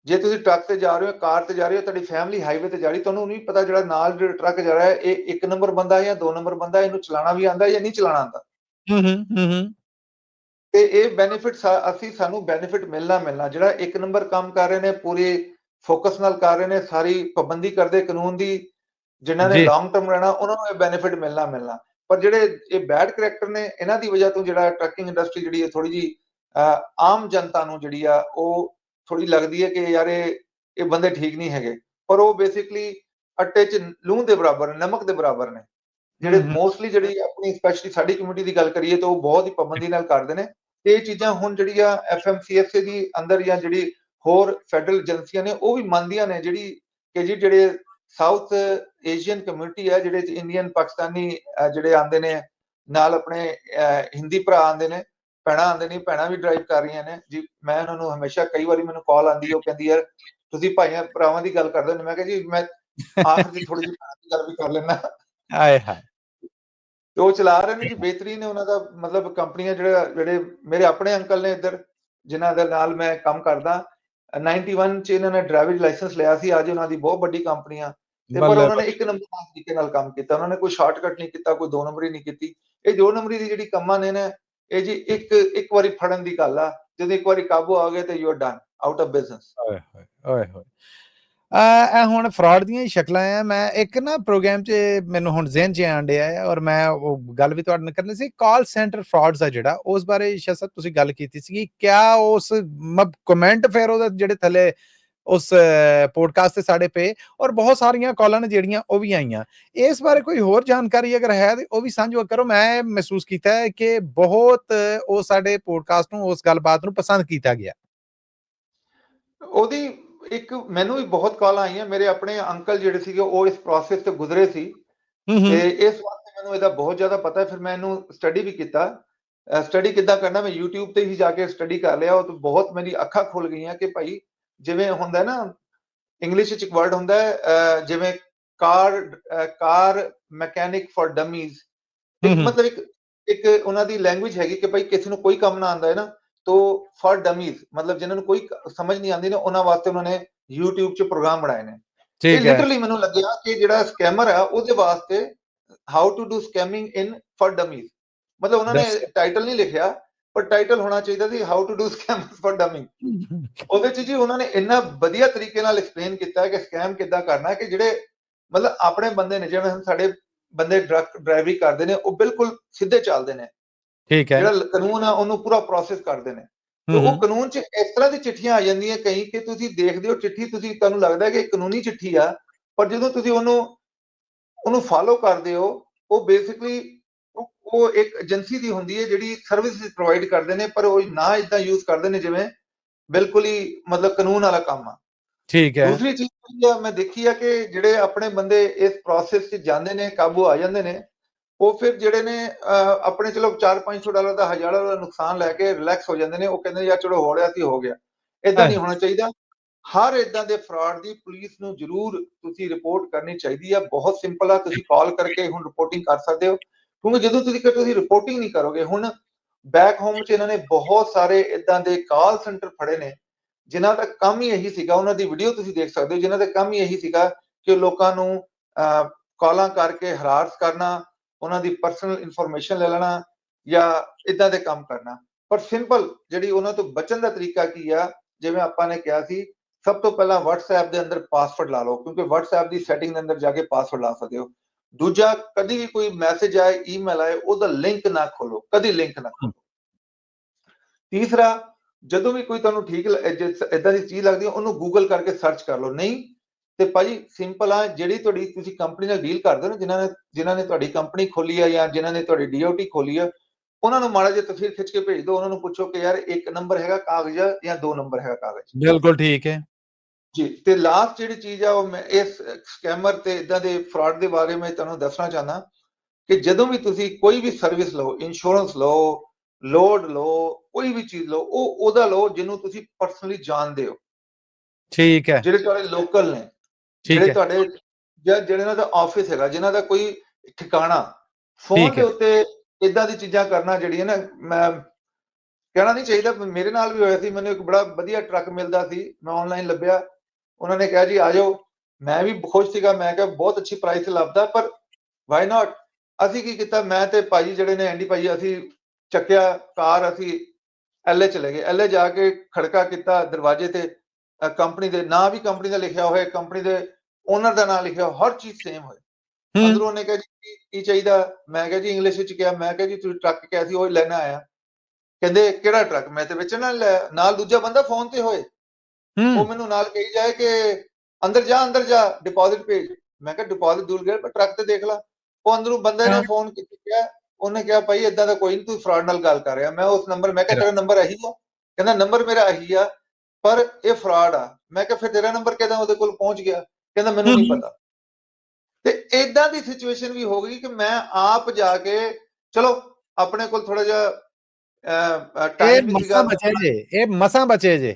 ਜੇ ਤੁਸੀਂ ਟਰੱਕ ਤੇ ਜਾ ਰਹੇ ਹੋ ਕਾਰ ਤੇ ਜਾ ਰਹੇ ਹੋ ਤੁਹਾਡੀ ਫੈਮਿਲੀ ਹਾਈਵੇ ਤੇ ਜਾ ਰਹੀ ਤੁਹਾਨੂੰ ਨਹੀਂ ਪਤਾ ਜਿਹੜਾ ਨਾਲ ਜਿਹੜਾ ਟਰੱਕ ਜਾ ਰਿਹਾ ਹੈ ਇਹ ਇੱਕ ਨੰਬਰ ਬੰਦਾ ਹੈ ਜਾਂ ਦੋ ਨੰਬਰ ਬੰਦਾ ਹੈ, ਇਹਨੂੰ ਚਲਾਉਣਾ ਵੀ ਆਂਦਾ ਜਾਂ ਨਹੀਂ ਚਲਾਉਣਾ ਆਂਦਾ ਹਮ ਹਮ ਹਮ ਤੇ ਇਹ ਬੈਨੀਫਿਟ ਅਸੀਂ ਸਾਨੂੰ ਬੈਨੀਫਿਟ ਮਿਲਣਾ ਮਿਲਣਾ ਜਿਹੜਾ ਇੱਕ ਨੰਬਰ ਕੰਮ ਕਰ ਰਹੇ ਨੇ ਪੂਰੀ ਫੋਕਸ ਨਾਲ ਕਰ ਰਹੇ ਨੇ ਸਾਰੀ ਪਾਬੰਦੀ ਕਰਦੇ ਕਾਨੂੰਨ ਦੀ ਜਿਨ੍ਹਾਂ ਨੇ। ਲੌਂਗ ਟਰਮ ਰਹਿਣਾ ਉਹਨਾਂ ਨੂੰ ਇਹ ਬੈਨੀਫਿਟ ਮਿਲਣਾ ਮਿਲਣਾ। ਪਰ ਜਿਹੜੇ ਇਹ ਬੈਡ ਕਰੈਕਟਰ ਨੇ ਇਹਨਾਂ ਦੀ ਵਜ੍ਹਾ ਤੋਂ ਜਿਹੜਾ ਟਰੱਕਿੰਗ ਇੰਡਸਟਰੀ ਜਿਹੜੀ ਹੈ ਥੋੜੀ ਜੀ ਆਮ ਜਨਤਾ ਨੂੰ ਜਿਹੜੀ ਆ ਉਹ ਥੋੜੀ ਲੱਗਦੀ ਹੈ ਕਿ ਯਾਰ ਇਹ ਇਹ ਬੰਦੇ ਠੀਕ ਨਹੀਂ ਹੈਗੇ। ਪਰ ਉਹ ਬੇਸਿਕਲੀ ਅੱਟੇ 'ਚ ਲੂਣ ਦੇ ਬਰਾਬਰ ਨੇ ਨਮਕ ਦੇ ਬਰਾਬਰ ਨੇ। ਜਿਹੜੇ। ਮੋਸਟਲੀ ਜਿਹੜੀ ਆਪਣੀ ਸਪੈਸ਼ਲੀ ਸਾਡੀ ਕਮਿਊਨਿਟੀ ਦੀ ਗੱਲ ਕਰੀਏ ਤਾਂ ਉਹ ਬਹੁਤ ਹੀ ਪਾਬੰਦੀ ਨਾਲ ਕਰਦੇ ਨੇ। ਤੇ ਇਹ ਚੀਜ਼ਾਂ ਹੁਣ ਜਿਹੜੀ ਆ ਐਫਐਮਸੀਐਸਏ ਦੀ ਅੰਦਰ ਜਾਂ ਜਿਹੜੀ ਹੋਰ ਫੈਡਰਲ ਏਜੰਸੀਆਂ ਨੇ ਉਹ ਵੀ ਮੰਨਦੀਆਂ ਨੇ ਜਿਹੜੀ ਕਿ ਜੀ ਜਿਹੜੇ ਸਾਊਥ ਏਸ਼ੀਅਨ ਕਮਿਊਨਿਟੀ ਹੈ ਜਿਹੜੇ ਇੰਡੀਅਨ ਪਾਕਿਸਤਾਨੀ ਜਿਹੜੇ ਆਂਦੇ ਨੇ ਨਾਲ ਆਪਣੇ ਹਿੰਦੀ ਭਰਾ ਆਂਦੇ ਨੇ ਭੈਣਾਂ ਆਂਦੇ ਨੇ ਭੈਣਾਂ ਵੀ ਡਰਾਈਵ ਕਰ ਰਹੀਆਂ ਨੇ। ਜੀ ਮੈਂ ਉਹਨਾਂ ਨੂੰ ਹਮੇਸ਼ਾ ਕਈ ਵਾਰੀ ਮੈਨੂੰ ਕਾਲ ਆਂਦੀ ਉਹ ਕਹਿੰਦੀ ਯਾਰ ਤੁਸੀਂ ਭਾਈਆਂ ਭਰਾਵਾਂ ਦੀ ਗੱਲ ਕਰਦੇ ਹੋ ਮੈਂ ਕਿਹਾ ਜੀ ਮੈਂ ਆਖਰ ਦੀ ਥੋੜੀ ਜਿਹੀ ਗੱਲ ਵੀ ਕਰ ਲੈਣਾ ਆਏ ਹਾਏ। ਤੇ ਉਹ ਚਲਾ ਰਹੇ ਨੇ ਜੀ ਬਿਹਤਰੀਨ ਨੇ ਉਹਨਾਂ ਦਾ ਮਤਲਬ ਕੰਪਨੀਆਂ ਜਿਹੜਾ ਜਿਹੜੇ ਮੇਰੇ ਆਪਣੇ ਅੰਕਲ ਨੇ ਇੱਧਰ ਜਿਨ੍ਹਾਂ ਦੇ ਨਾਲ ਮੈਂ ਕੰਮ ਕਰਦਾ। 91 ਚ ਇਹਨਾਂ ਨੇ ਡਰਾਈਵਿੰਗ ਲਾਇਸੈਂਸ ਲਿਆ ਸੀ ਅੱਜ ਉਹਨਾਂ ਦੀ ਬਹੁਤ ਵੱਡੀ ਕੰਪਨੀਆਂ ਤੇ ਪਰ ਉਹਨਾਂ ਨੇ ਇੱਕ ਨੰਬਰ ਨਾਲ ਤਰੀਕੇ ਨਾਲ ਕੰਮ ਕੀਤਾ। ਉਹਨਾਂ ਨੇ ਕੋਈ ਸ਼ਾਰਟਕਟ ਨਹੀਂ ਕੀਤਾ ਕੋਈ ਦੋ ਨੰਬਰੀ ਨਹੀਂ ਕੀਤੀ। ਇਹ ਦੋ ਨੰਬਰੀ ਦੀ ਜਿਹੜੀ ਕੰਮਾਂ ਨੇ ਨਾ ਇਹ ਜੀ ਇੱਕ ਇੱਕ ਵਾਰੀ ਫੜਨ ਦੀ ਗੱਲ ਆ, ਜਦੋਂ ਇੱਕ ਵਾਰੀ ਕਾਬੂ ਆ ਗਏ ਤੇ you are done out of business ਓਏ ਹੋਏ ਓਏ ਹੋਏ। ਆ ਹੁਣ ਫਰਾਡ ਦੀਆਂ ਹੀ ਸ਼ਕਲਾਂ ਆ, ਮੈਂ ਇੱਕ ਨਾ ਪ੍ਰੋਗਰਾਮ 'ਚ ਮੈਨੂੰ ਹੁਣ ਜ਼ਿਹਨ 'ਚ ਆਣ ਡਿਆ ਹੈ ਔਰ ਮੈਂ ਉਹ ਗੱਲ ਵੀ ਤੁਹਾਡੇ ਨਾਲ ਕਰਨੀ ਸੀ ਕਾਲ ਸੈਂਟਰ ਫਰਾਡਸ ਆ ਜਿਹੜਾ, ਉਸ ਬਾਰੇ ਸ਼ਾਇਦ ਤੁਸੀਂ ਗੱਲ ਕੀਤੀ ਸੀ ਕਿਆ ਉਸ ਕਮੈਂਟ ਫੇਰ ਉਹਦੇ ਜਿਹੜੇ ਥੱਲੇ ਉਸ ਪੋਡਕਾਸਟ ਤੇ ਸਾਡੇ ਪੇ ਔਰ ਬਹੁਤ ਸਾਰੀਆਂ ਕਾਲਾਂ ਨੇ ਜਿਹੜੀਆਂ ਉਹ ਵੀ ਆਈਆਂ। ਇਸ ਬਾਰੇ ਕੋਈ ਹੋਰ ਜਾਣਕਾਰੀ ਅਗਰ ਹੈ ਤੇ ਉਹ ਵੀ ਸਾਂਝੋ ਕਰੋ। ਮੈਂ ਮਹਿਸੂਸ ਕੀਤਾ ਹੈ ਕਿ ਬਹੁਤ ਉਹ ਸਾਡੇ ਪੋਡਕਾਸਟ ਨੂੰ ਉਸ ਗੱਲਬਾਤ ਨੂੰ ਪਸੰਦ ਕੀਤਾ ਗਿਆ। ਉਹਦੀ ਇੱਕ ਮੈਨੂੰ ਵੀ ਬਹੁਤ ਕਾਲਾਂ ਆਈਆਂ। ਮੇਰੇ ਆਪਣੇ ਅੰਕਲ ਜਿਹੜੇ ਸੀਗੇ ਉਹ ਇਸ ਪ੍ਰੋਸੈਸ ਤੋਂ ਗੁਜ਼ਰੇ ਸੀ। ਤੇ ਇਸ ਵਾਸਤੇ ਮੈਨੂੰ ਇਹਦਾ ਬਹੁਤ ਜ਼ਿਆਦਾ ਪਤਾ ਹੈ। ਫਿਰ ਮੈਂ ਇਹਨੂੰ ਸਟੱਡੀ ਵੀ ਕੀਤਾ। ਸਟੱਡੀ ਕਿੱਦਾਂ ਕਰਨਾ ਮੈਂ YouTube ਤੇ ਹੀ ਜਾ ਕੇ ਸਟੱਡੀ ਕਰ ਲਿਆ। ਉਹ ਤੋਂ ਬਹੁਤ ਮੇਰੀ ਅੱਖਾਂ ਖੁੱਲ ਗਈਆਂ ਕਿ ਭਾਈ ਜਿਵੇਂ ਹੁੰਦਾ ਨਾ ਇੰਗਲਿਸ਼ ਵਿੱਚ ਇੱਕ ਵਰਡ ਹੁੰਦਾ ਜਿਵੇਂ ਕਾਰ ਕਾਰ ਮਕੈਨਿਕ ਫॉर ਡਮੀਜ਼ ਮਤਲਬ ਇੱਕ ਇੱਕ ਉਹਨਾਂ ਦੀ ਲੈਂਗੁਏਜ ਹੈਗੀ ਕਿ ਭਾਈ ਕਿਸੇ ਨੂੰ ਕੋਈ ਕੰਮ ਨਾ ਆਉਂਦਾ ਹੈ ਨਾ ਤੋ ਫॉर ਡਮੀਜ਼ ਮਤਲਬ ਜਿਨ੍ਹਾਂ ਨੂੰ ਕੋਈ ਸਮਝ ਨਹੀਂ ਆਉਂਦੀ ਨੇ ਉਹਨਾਂ ਵਾਸਤੇ ਉਹਨਾਂ ਨੇ YouTube 'ਚ ਪ੍ਰੋਗਰਾਮ ਬਣਾਏ ਨੇ। ਠੀਕ ਹੈ। ਲਿਟਰਲੀ ਮੈਨੂੰ ਲੱਗਿਆ ਕਿ ਜਿਹੜਾ ਸਕੈਮਰ ਆ ਉਹਦੇ ਵਾਸਤੇ how to do scamming in for dummies ਮਤਲਬ ਉਹਨਾਂ ਨੇ ਟਾਈਟਲ ਨਹੀਂ ਲਿਖਿਆ ਪਰ ਟਾਈਟਲ ਹੋਣਾ ਚਾਹੀਦਾ ਸੀ how to do scams for dummies ਉਹਦੇ ਚ ਜੀ ਉਹਨਾਂ ਨੇ ਇੰਨਾ ਵਧੀਆ ਤਰੀਕੇ ਨਾਲ ਐਕਸਪਲੇਨ ਕੀਤਾ ਹੈ ਕਿ ਸਕੈਮ ਕਿੱਦਾਂ ਕਰਨਾ ਹੈ ਕਿ ਜਿਹੜੇ ਮਤਲਬ ਆਪਣੇ ਬੰਦੇ ਨੇ ਜਿਵੇਂ ਸਾਡੇ ਬੰਦੇ ਟਰੱਕ ਡਰਾਈਵਰੀ ਕਰਦੇ ਨੇ ਉਹ ਬਿਲਕੁਲ ਸਿੱਧੇ ਚੱਲਦੇ ਨੇ। ਠੀਕ ਹੈ। ਜਿਹੜਾ ਕਾਨੂੰਨ ਆ ਉਹਨੂੰ ਪੂਰਾ ਪ੍ਰੋਸੈਸ ਕਰਦੇ ਨੇ। ਤੇ ਉਹ। ਕਾਨੂੰਨ ਚ ਇਸ ਤਰ੍ਹਾਂ ਦੀ ਚਿੱਠੀਆਂ ਆ ਜਾਂਦੀਆਂ ਕਈ ਕਿ ਤੁਸੀਂ ਦੇਖਦੇ ਹੋ ਚਿੱਠੀ ਤੁਸੀਂ ਤੁਹਾਨੂੰ ਲੱਗਦਾ ਹੈ ਕਿ ਕਾਨੂੰਨੀ ਚਿੱਠੀ ਆ ਪਰ ਜਦੋਂ ਤੁਸੀਂ ਉਹਨੂੰ ਉਹਨੂੰ ਫਾਲੋ ਕਰਦੇ ਹੋ ਉਹ ਬੇਸਿਕਲੀ ਉਹ ਇੱਕ ਏਜੰਸੀ ਦੀ ਹੁੰਦੀ ਹੈ ਜਿਹੜੀ ਸਰਵਿਸ ਪ੍ਰੋਵਾਈਡ ਕਰਦੇ ਨੇ ਪਰ ਉਹ ਨਾ ਇਦਾਂ ਯੂਜ਼ ਕਰਦੇ ਨੇ ਜਿਵੇਂ ਬਿਲਕੁਲ ਹੀ ਮਤਲਬ ਕਾਨੂੰਨ ਵਾਲਾ ਕੰਮ ਆ। ਠੀਕ ਹੈ। ਦੂਸਰੀ ਚੀਜ਼ ਮੈਂ ਦੇਖੀ ਆ ਕਿ ਜਿਹੜੇ ਆਪਣੇ ਬੰਦੇ ਇਸ ਪ੍ਰੋਸੈਸ 'ਚ ਜਾਂਦੇ ਨੇ ਕਾਬੂ ਆ ਜਾਂਦੇ ਨੇ ਉਹ ਫਿਰ ਜਿਹੜੇ ਨੇ ਆਪਣੇ ਚਲੋ 4-500 ਡਾਲਰ ਦਾ 1000 ਡਾਲਰ ਦਾ ਨੁਕਸਾਨ ਲੈ ਕੇ ਰਿਲੈਕਸ ਹੋ ਜਾਂਦੇ ਨੇ ਉਹ ਕਹਿੰਦੇ ਯਾਰ ਚਲੋ ਹੋ ਰਿਹਾ ਸੀ ਹੋ ਗਿਆ। ਇਦਾਂ ਨਹੀਂ ਹੋਣਾ ਚਾਹੀਦਾ। ਹਰ ਇਦਾਂ ਦੇ ਫਰਾਡ ਦੀ ਪੁਲਿਸ ਨੂੰ ਜ਼ਰੂਰ ਤੁਸੀਂ ਰਿਪੋਰਟ ਕਰਨੀ ਚਾਹੀਦੀ ਆ। ਬਹੁਤ ਸਿੰਪਲ ਆ ਤੁਸੀਂ ਕਾਲ ਕਰਕੇ ਹੁਣ ਰਿਪੋਰਟਿੰਗ ਕਰ ਸਕਦੇ ਹੋ। ਕਿਉਂਕਿ ਜਦੋਂ ਤੁਸੀਂ ਤੁਸੀਂ ਰਿਪੋਰਟਿੰਗ ਨਹੀਂ ਕਰੋਗੇ, ਹੁਣ ਬੈਕ ਹੋਮ 'ਚ ਇਹਨਾਂ ਨੇ ਬਹੁਤ ਸਾਰੇ ਇਦਾਂ ਦੇ ਕਾਲ ਸੈਂਟਰ ਫੜੇ ਨੇ, ਜਿਨ੍ਹਾਂ ਦਾ ਕੰਮ ਹੀ ਇਹੀ ਸੀਗਾ, ਉਹਨਾਂ ਦੀ ਵੀਡੀਓ ਤੁਸੀਂ ਦੇਖ ਸਕਦੇ ਹੋ, ਜਿਨ੍ਹਾਂ ਦਾ ਕੰਮ ਹੀ ਇਹੀ ਸੀਗਾ ਕਿ ਲੋਕਾਂ ਨੂੰ ਕਾਲਾਂ ਕਰਕੇ ਹਰਾਸ ਕਰਨਾ, ਉਹਨਾਂ ਦੀ ਪਰਸਨਲ ਇਨਫੋਰਮੇਸ਼ਨ ਲੈ ਲੈਣਾ ਜਾਂ ਇਦਾਂ ਦੇ ਕੰਮ ਕਰਨਾ। ਪਰ ਸਿੰਪਲ ਜਿਹੜੀ ਉਹਨਾਂ ਤੋਂ ਬਚਣ ਦਾ ਤਰੀਕਾ ਕੀ ਆ, ਜਿਵੇਂ ਆਪਾਂ ਨੇ ਕਿਹਾ ਸੀ, ਸਭ ਤੋਂ ਪਹਿਲਾਂ WhatsApp ਦੇ ਅੰਦਰ ਪਾਸਵਰਡ ਲਾ ਲਓ, ਕਿਉਂਕਿ WhatsApp ਦੀ ਸੈਟਿੰਗ ਦੇ ਅੰਦਰ ਜਾ ਕੇ ਪਾਸਵਰਡ ਲਾ ਸਕਦੇ ਹੋ। ਦੂਜਾ, ਕਦੀ ਵੀ ਕੋਈ ਮੈਸੇਜ ਆਏ ਈਮੇਲ ਆਏ, ਉਹਦਾ ਲਿੰਕ ਨਾ ਖੋਲੋ, ਕਦੀ ਲਿੰਕ ਨਾ ਖੋਲੋ। ਤੀਸਰਾ, ਜਦੋਂ ਵੀ ਕੋਈ ਤੁਹਾਨੂੰ ਠੀਕ ਇਦਾਂ ਦੀ ਚੀਜ਼ ਲੱਗਦੀ ਹੈ, ਉਹਨੂੰ ਗੂਗਲ ਕਰਕੇ ਸਰਚ ਕਰ ਲਓ। ਨਹੀਂ, ਤੇ ਭਾਜੀ ਸਿੰਪਲ ਆ, ਜਿਹੜੀ ਤੁਹਾਡੀ ਤੁਸੀਂ ਕੰਪਨੀ ਨਾਲ ਡੀਲ ਕਰਦੇ ਹੋ ਨਾ, ਜਿਨ੍ਹਾਂ ਨੇ ਜਿਨ੍ਹਾਂ ਨੇ ਤੁਹਾਡੀ ਕੰਪਨੀ ਖੋਲੀ ਆ ਜਾਂ ਜਿਨ੍ਹਾਂ ਨੇ ਤੁਹਾਡੀ ਡੀਓਟੀ ਖੋਲੀ ਆ, ਉਹਨਾਂ ਨੂੰ ਮਾੜਾ ਜਿਹਾ ਤਸਵੀਰ ਖਿੱਚ ਕੇ ਭੇਜ ਦਿਓ, ਉਹਨਾਂ ਨੂੰ ਪੁੱਛੋ ਕਿ ਯਾਰ ਇੱਕ ਨੰਬਰ ਹੈਗਾ ਕਾਗਜ਼ ਜਾਂ ਦੋ ਨੰਬਰ ਹੈਗਾ ਕਾਗਜ਼। ਬਿਲਕੁਲ ਠੀਕ ਹੈ। ਜੀ ਤੇ ਲਾਸਟ ਜਿਹੜੀ ਚੀਜ਼ ਆ ਉਹ ਮੈਂ ਇਸ ਸਕੈਮਰ ਤੇ ਇਦਾਂ ਦੇ ਫਰਾਡ ਦੇ ਬਾਰੇ ਮੈਂ ਤੁਹਾਨੂੰ ਦੱਸਣਾ ਚਾਹੁੰਦਾ ਕਿ ਜਦੋਂ ਵੀ ਤੁਸੀਂ ਕੋਈ ਵੀ ਸਰਵਿਸ ਲਓ ਇੰਸ਼ੋਰੈਂਸ ਲਓ ਲੋਡ ਲਓ ਕੋਈ ਵੀ ਚੀਜ਼ ਲਓ ਉਹ ਉਹਦਾ ਲਓ ਜਿਹਨੂੰ ਤੁਸੀਂ ਪਰਸਨਲੀ ਜਾਣਦੇ ਹੋ। ਠੀਕ ਹੈ। ਜਿਹੜੇ ਤੁਹਾਡੇ ਲੋਕਲ ਨੇ ਠੀਕ ਜਿਹੜੇ ਹੈ। ਤੁਹਾਡੇ ਜਾਂ ਜਿਹਨਾਂ ਦਾ ਆਫਿਸ ਹੈਗਾ ਜਿਨ੍ਹਾਂ ਦਾ ਕੋਈ ਠਿਕਾਣਾ ਫੋਨ ਦੇ ਹੈ। ਉੱਤੇ ਇਦਾਂ ਦੀ ਚੀਜ਼ਾਂ ਕਰਨਾ ਜਿਹੜੀਆਂ ਨਾ ਮੈਂ ਕਹਿਣਾ ਨਹੀਂ ਚਾਹੀਦਾ ਮੇਰੇ ਨਾਲ ਵੀ ਹੋਇਆ ਸੀ ਮੈਨੂੰ ਇੱਕ ਬੜਾ ਵਧੀਆ ਟਰੱਕ ਮਿਲਦਾ ਸੀ ਮੈਂ ਆਨਲਾਈਨ ਲੱਭਿਆ। ਉਹਨਾਂ ਨੇ ਕਿਹਾ ਜੀ ਆ ਜਾਓ। ਮੈਂ ਵੀ ਖੁਸ਼ ਸੀਗਾ ਮੈਂ ਕਿਹਾ ਬਹੁਤ ਅੱਛੀ ਪ੍ਰਾਈਸ ਤੇ ਲੱਭਦਾ ਪਰ ਵਾਈ ਨਾਟ ਅਸੀਂ ਕੀ ਕੀਤਾ? ਮੈਂ ਤੇ ਭਾਜੀ ਜਿਹੜੇ ਨੇ ਐਂਡੀ ਭਾਜੀ ਅਸੀਂ ਚੱਕਿਆ ਕਾਰ ਅਸੀਂ ਐਲਏ ਚਲੇ ਗਏ। ਐਲਏ ਜਾ ਕੇ ਖੜਕਾ ਕੀਤਾ ਦਰਵਾਜ਼ੇ ਤੇ ਕੰਪਨੀ ਦੇ ਨਾਂ ਵੀ ਕੰਪਨੀ ਦਾ ਲਿਖਿਆ ਹੋਇਆ ਕੰਪਨੀ ਦੇ ਓਨਰ ਦਾ ਨਾਮ ਲਿਖਿਆ ਹਰ ਚੀਜ਼ ਸੇਮ ਹੋਏ। ਅੰਦਰੋਂ ਉਹਨੇ ਕਿਹਾ ਜੀ ਕੀ- ਚਾਹੀਦਾ? ਮੈਂ ਕਿਹਾ ਜੀ ਇੰਗਲਿਸ਼ ਵਿੱਚ ਕਿਹਾ ਮੈਂ ਕਿਹਾ ਜੀ ਤੁਸੀਂ ਟਰੱਕ ਕਿਹਾ ਸੀ ਉਹ ਲੈਣਾ ਆਇਆ। ਕਹਿੰਦੇ ਕਿਹੜਾ ਟਰੱਕ ਮੈਂ ਤੇ ਨਾਲ ਲਿਆ ਨਾਲ ਦੂਜਾ ਬੰਦਾ ਫੋਨ ਤੇ ਹੋਏ। ਉਹ ਮੈਨੂੰ ਨਾਲ ਕਹੀ ਜਾਏ ਕਿ ਅੰਦਰ ਜਾ ਅੰਦਰ ਜਾ ਡਿਪੋਜ਼ਿਟ ਭੇਜ। ਮੈਂ ਕਿਹਾ ਡਿਪੋਜ਼ਿਟ ਦੂਰ ਗਿਆ ਪਰ ਟਰੱਕ ਤੇ ਦੇਖ ਲਾ। ਉਹ ਅੰਦਰੋਂ ਬੰਦੇ ਨੇ। ਫੋਨ ਕੀਤਾ ਉਹਨੇ ਕਿਹਾ ਭਾਈ ਇਦਾਂ ਦਾ ਕੋਈ ਨਹੀਂ ਤੂੰ ਫਰਾਡ ਨਾਲ ਗੱਲ ਕਰ ਰਿਹਾ। ਮੈਂ ਉਸ ਨੰਬਰ ਮੈਂ ਕਿਹਾ ਤੇਰਾ ਨੰਬਰ ਇਹੀ ਆ। ਕਹਿੰਦਾ ਨੰਬਰ ਮੇਰਾ ਇਹੀ ਆ ਪਰ ਇਹ ਫਰਾਡ ਆ। ਮੈਂ ਕਿਹਾ ਫਿਰ ਤੇਰਾ ਨੰਬਰ ਕਿਦਾਂ ਉਹਦੇ ਕੋਲ ਪਹੁੰਚ ਗਿਆ। ਕਹਿੰਦਾ ਮੈਨੂੰ ਨਹੀਂ। ਪਤਾ। ਤੇ ਇਦਾਂ ਦੀ ਸਿਚੁਏਸ਼ਨ ਵੀ ਹੋ ਗਈ ਕਿ ਮੈਂ ਆਪ ਜਾ ਕੇ ਚਲੋ ਆਪਣੇ ਕੋਲ ਥੋੜਾ ਜਿਹਾ ਟਾਈਮ ਵੀ ਮਸਾਂ ਸੀਗਾ ਬਚੇ ਜੇ ਇਹ ਮਸਾਂ ਬਚੇ ਜੇ।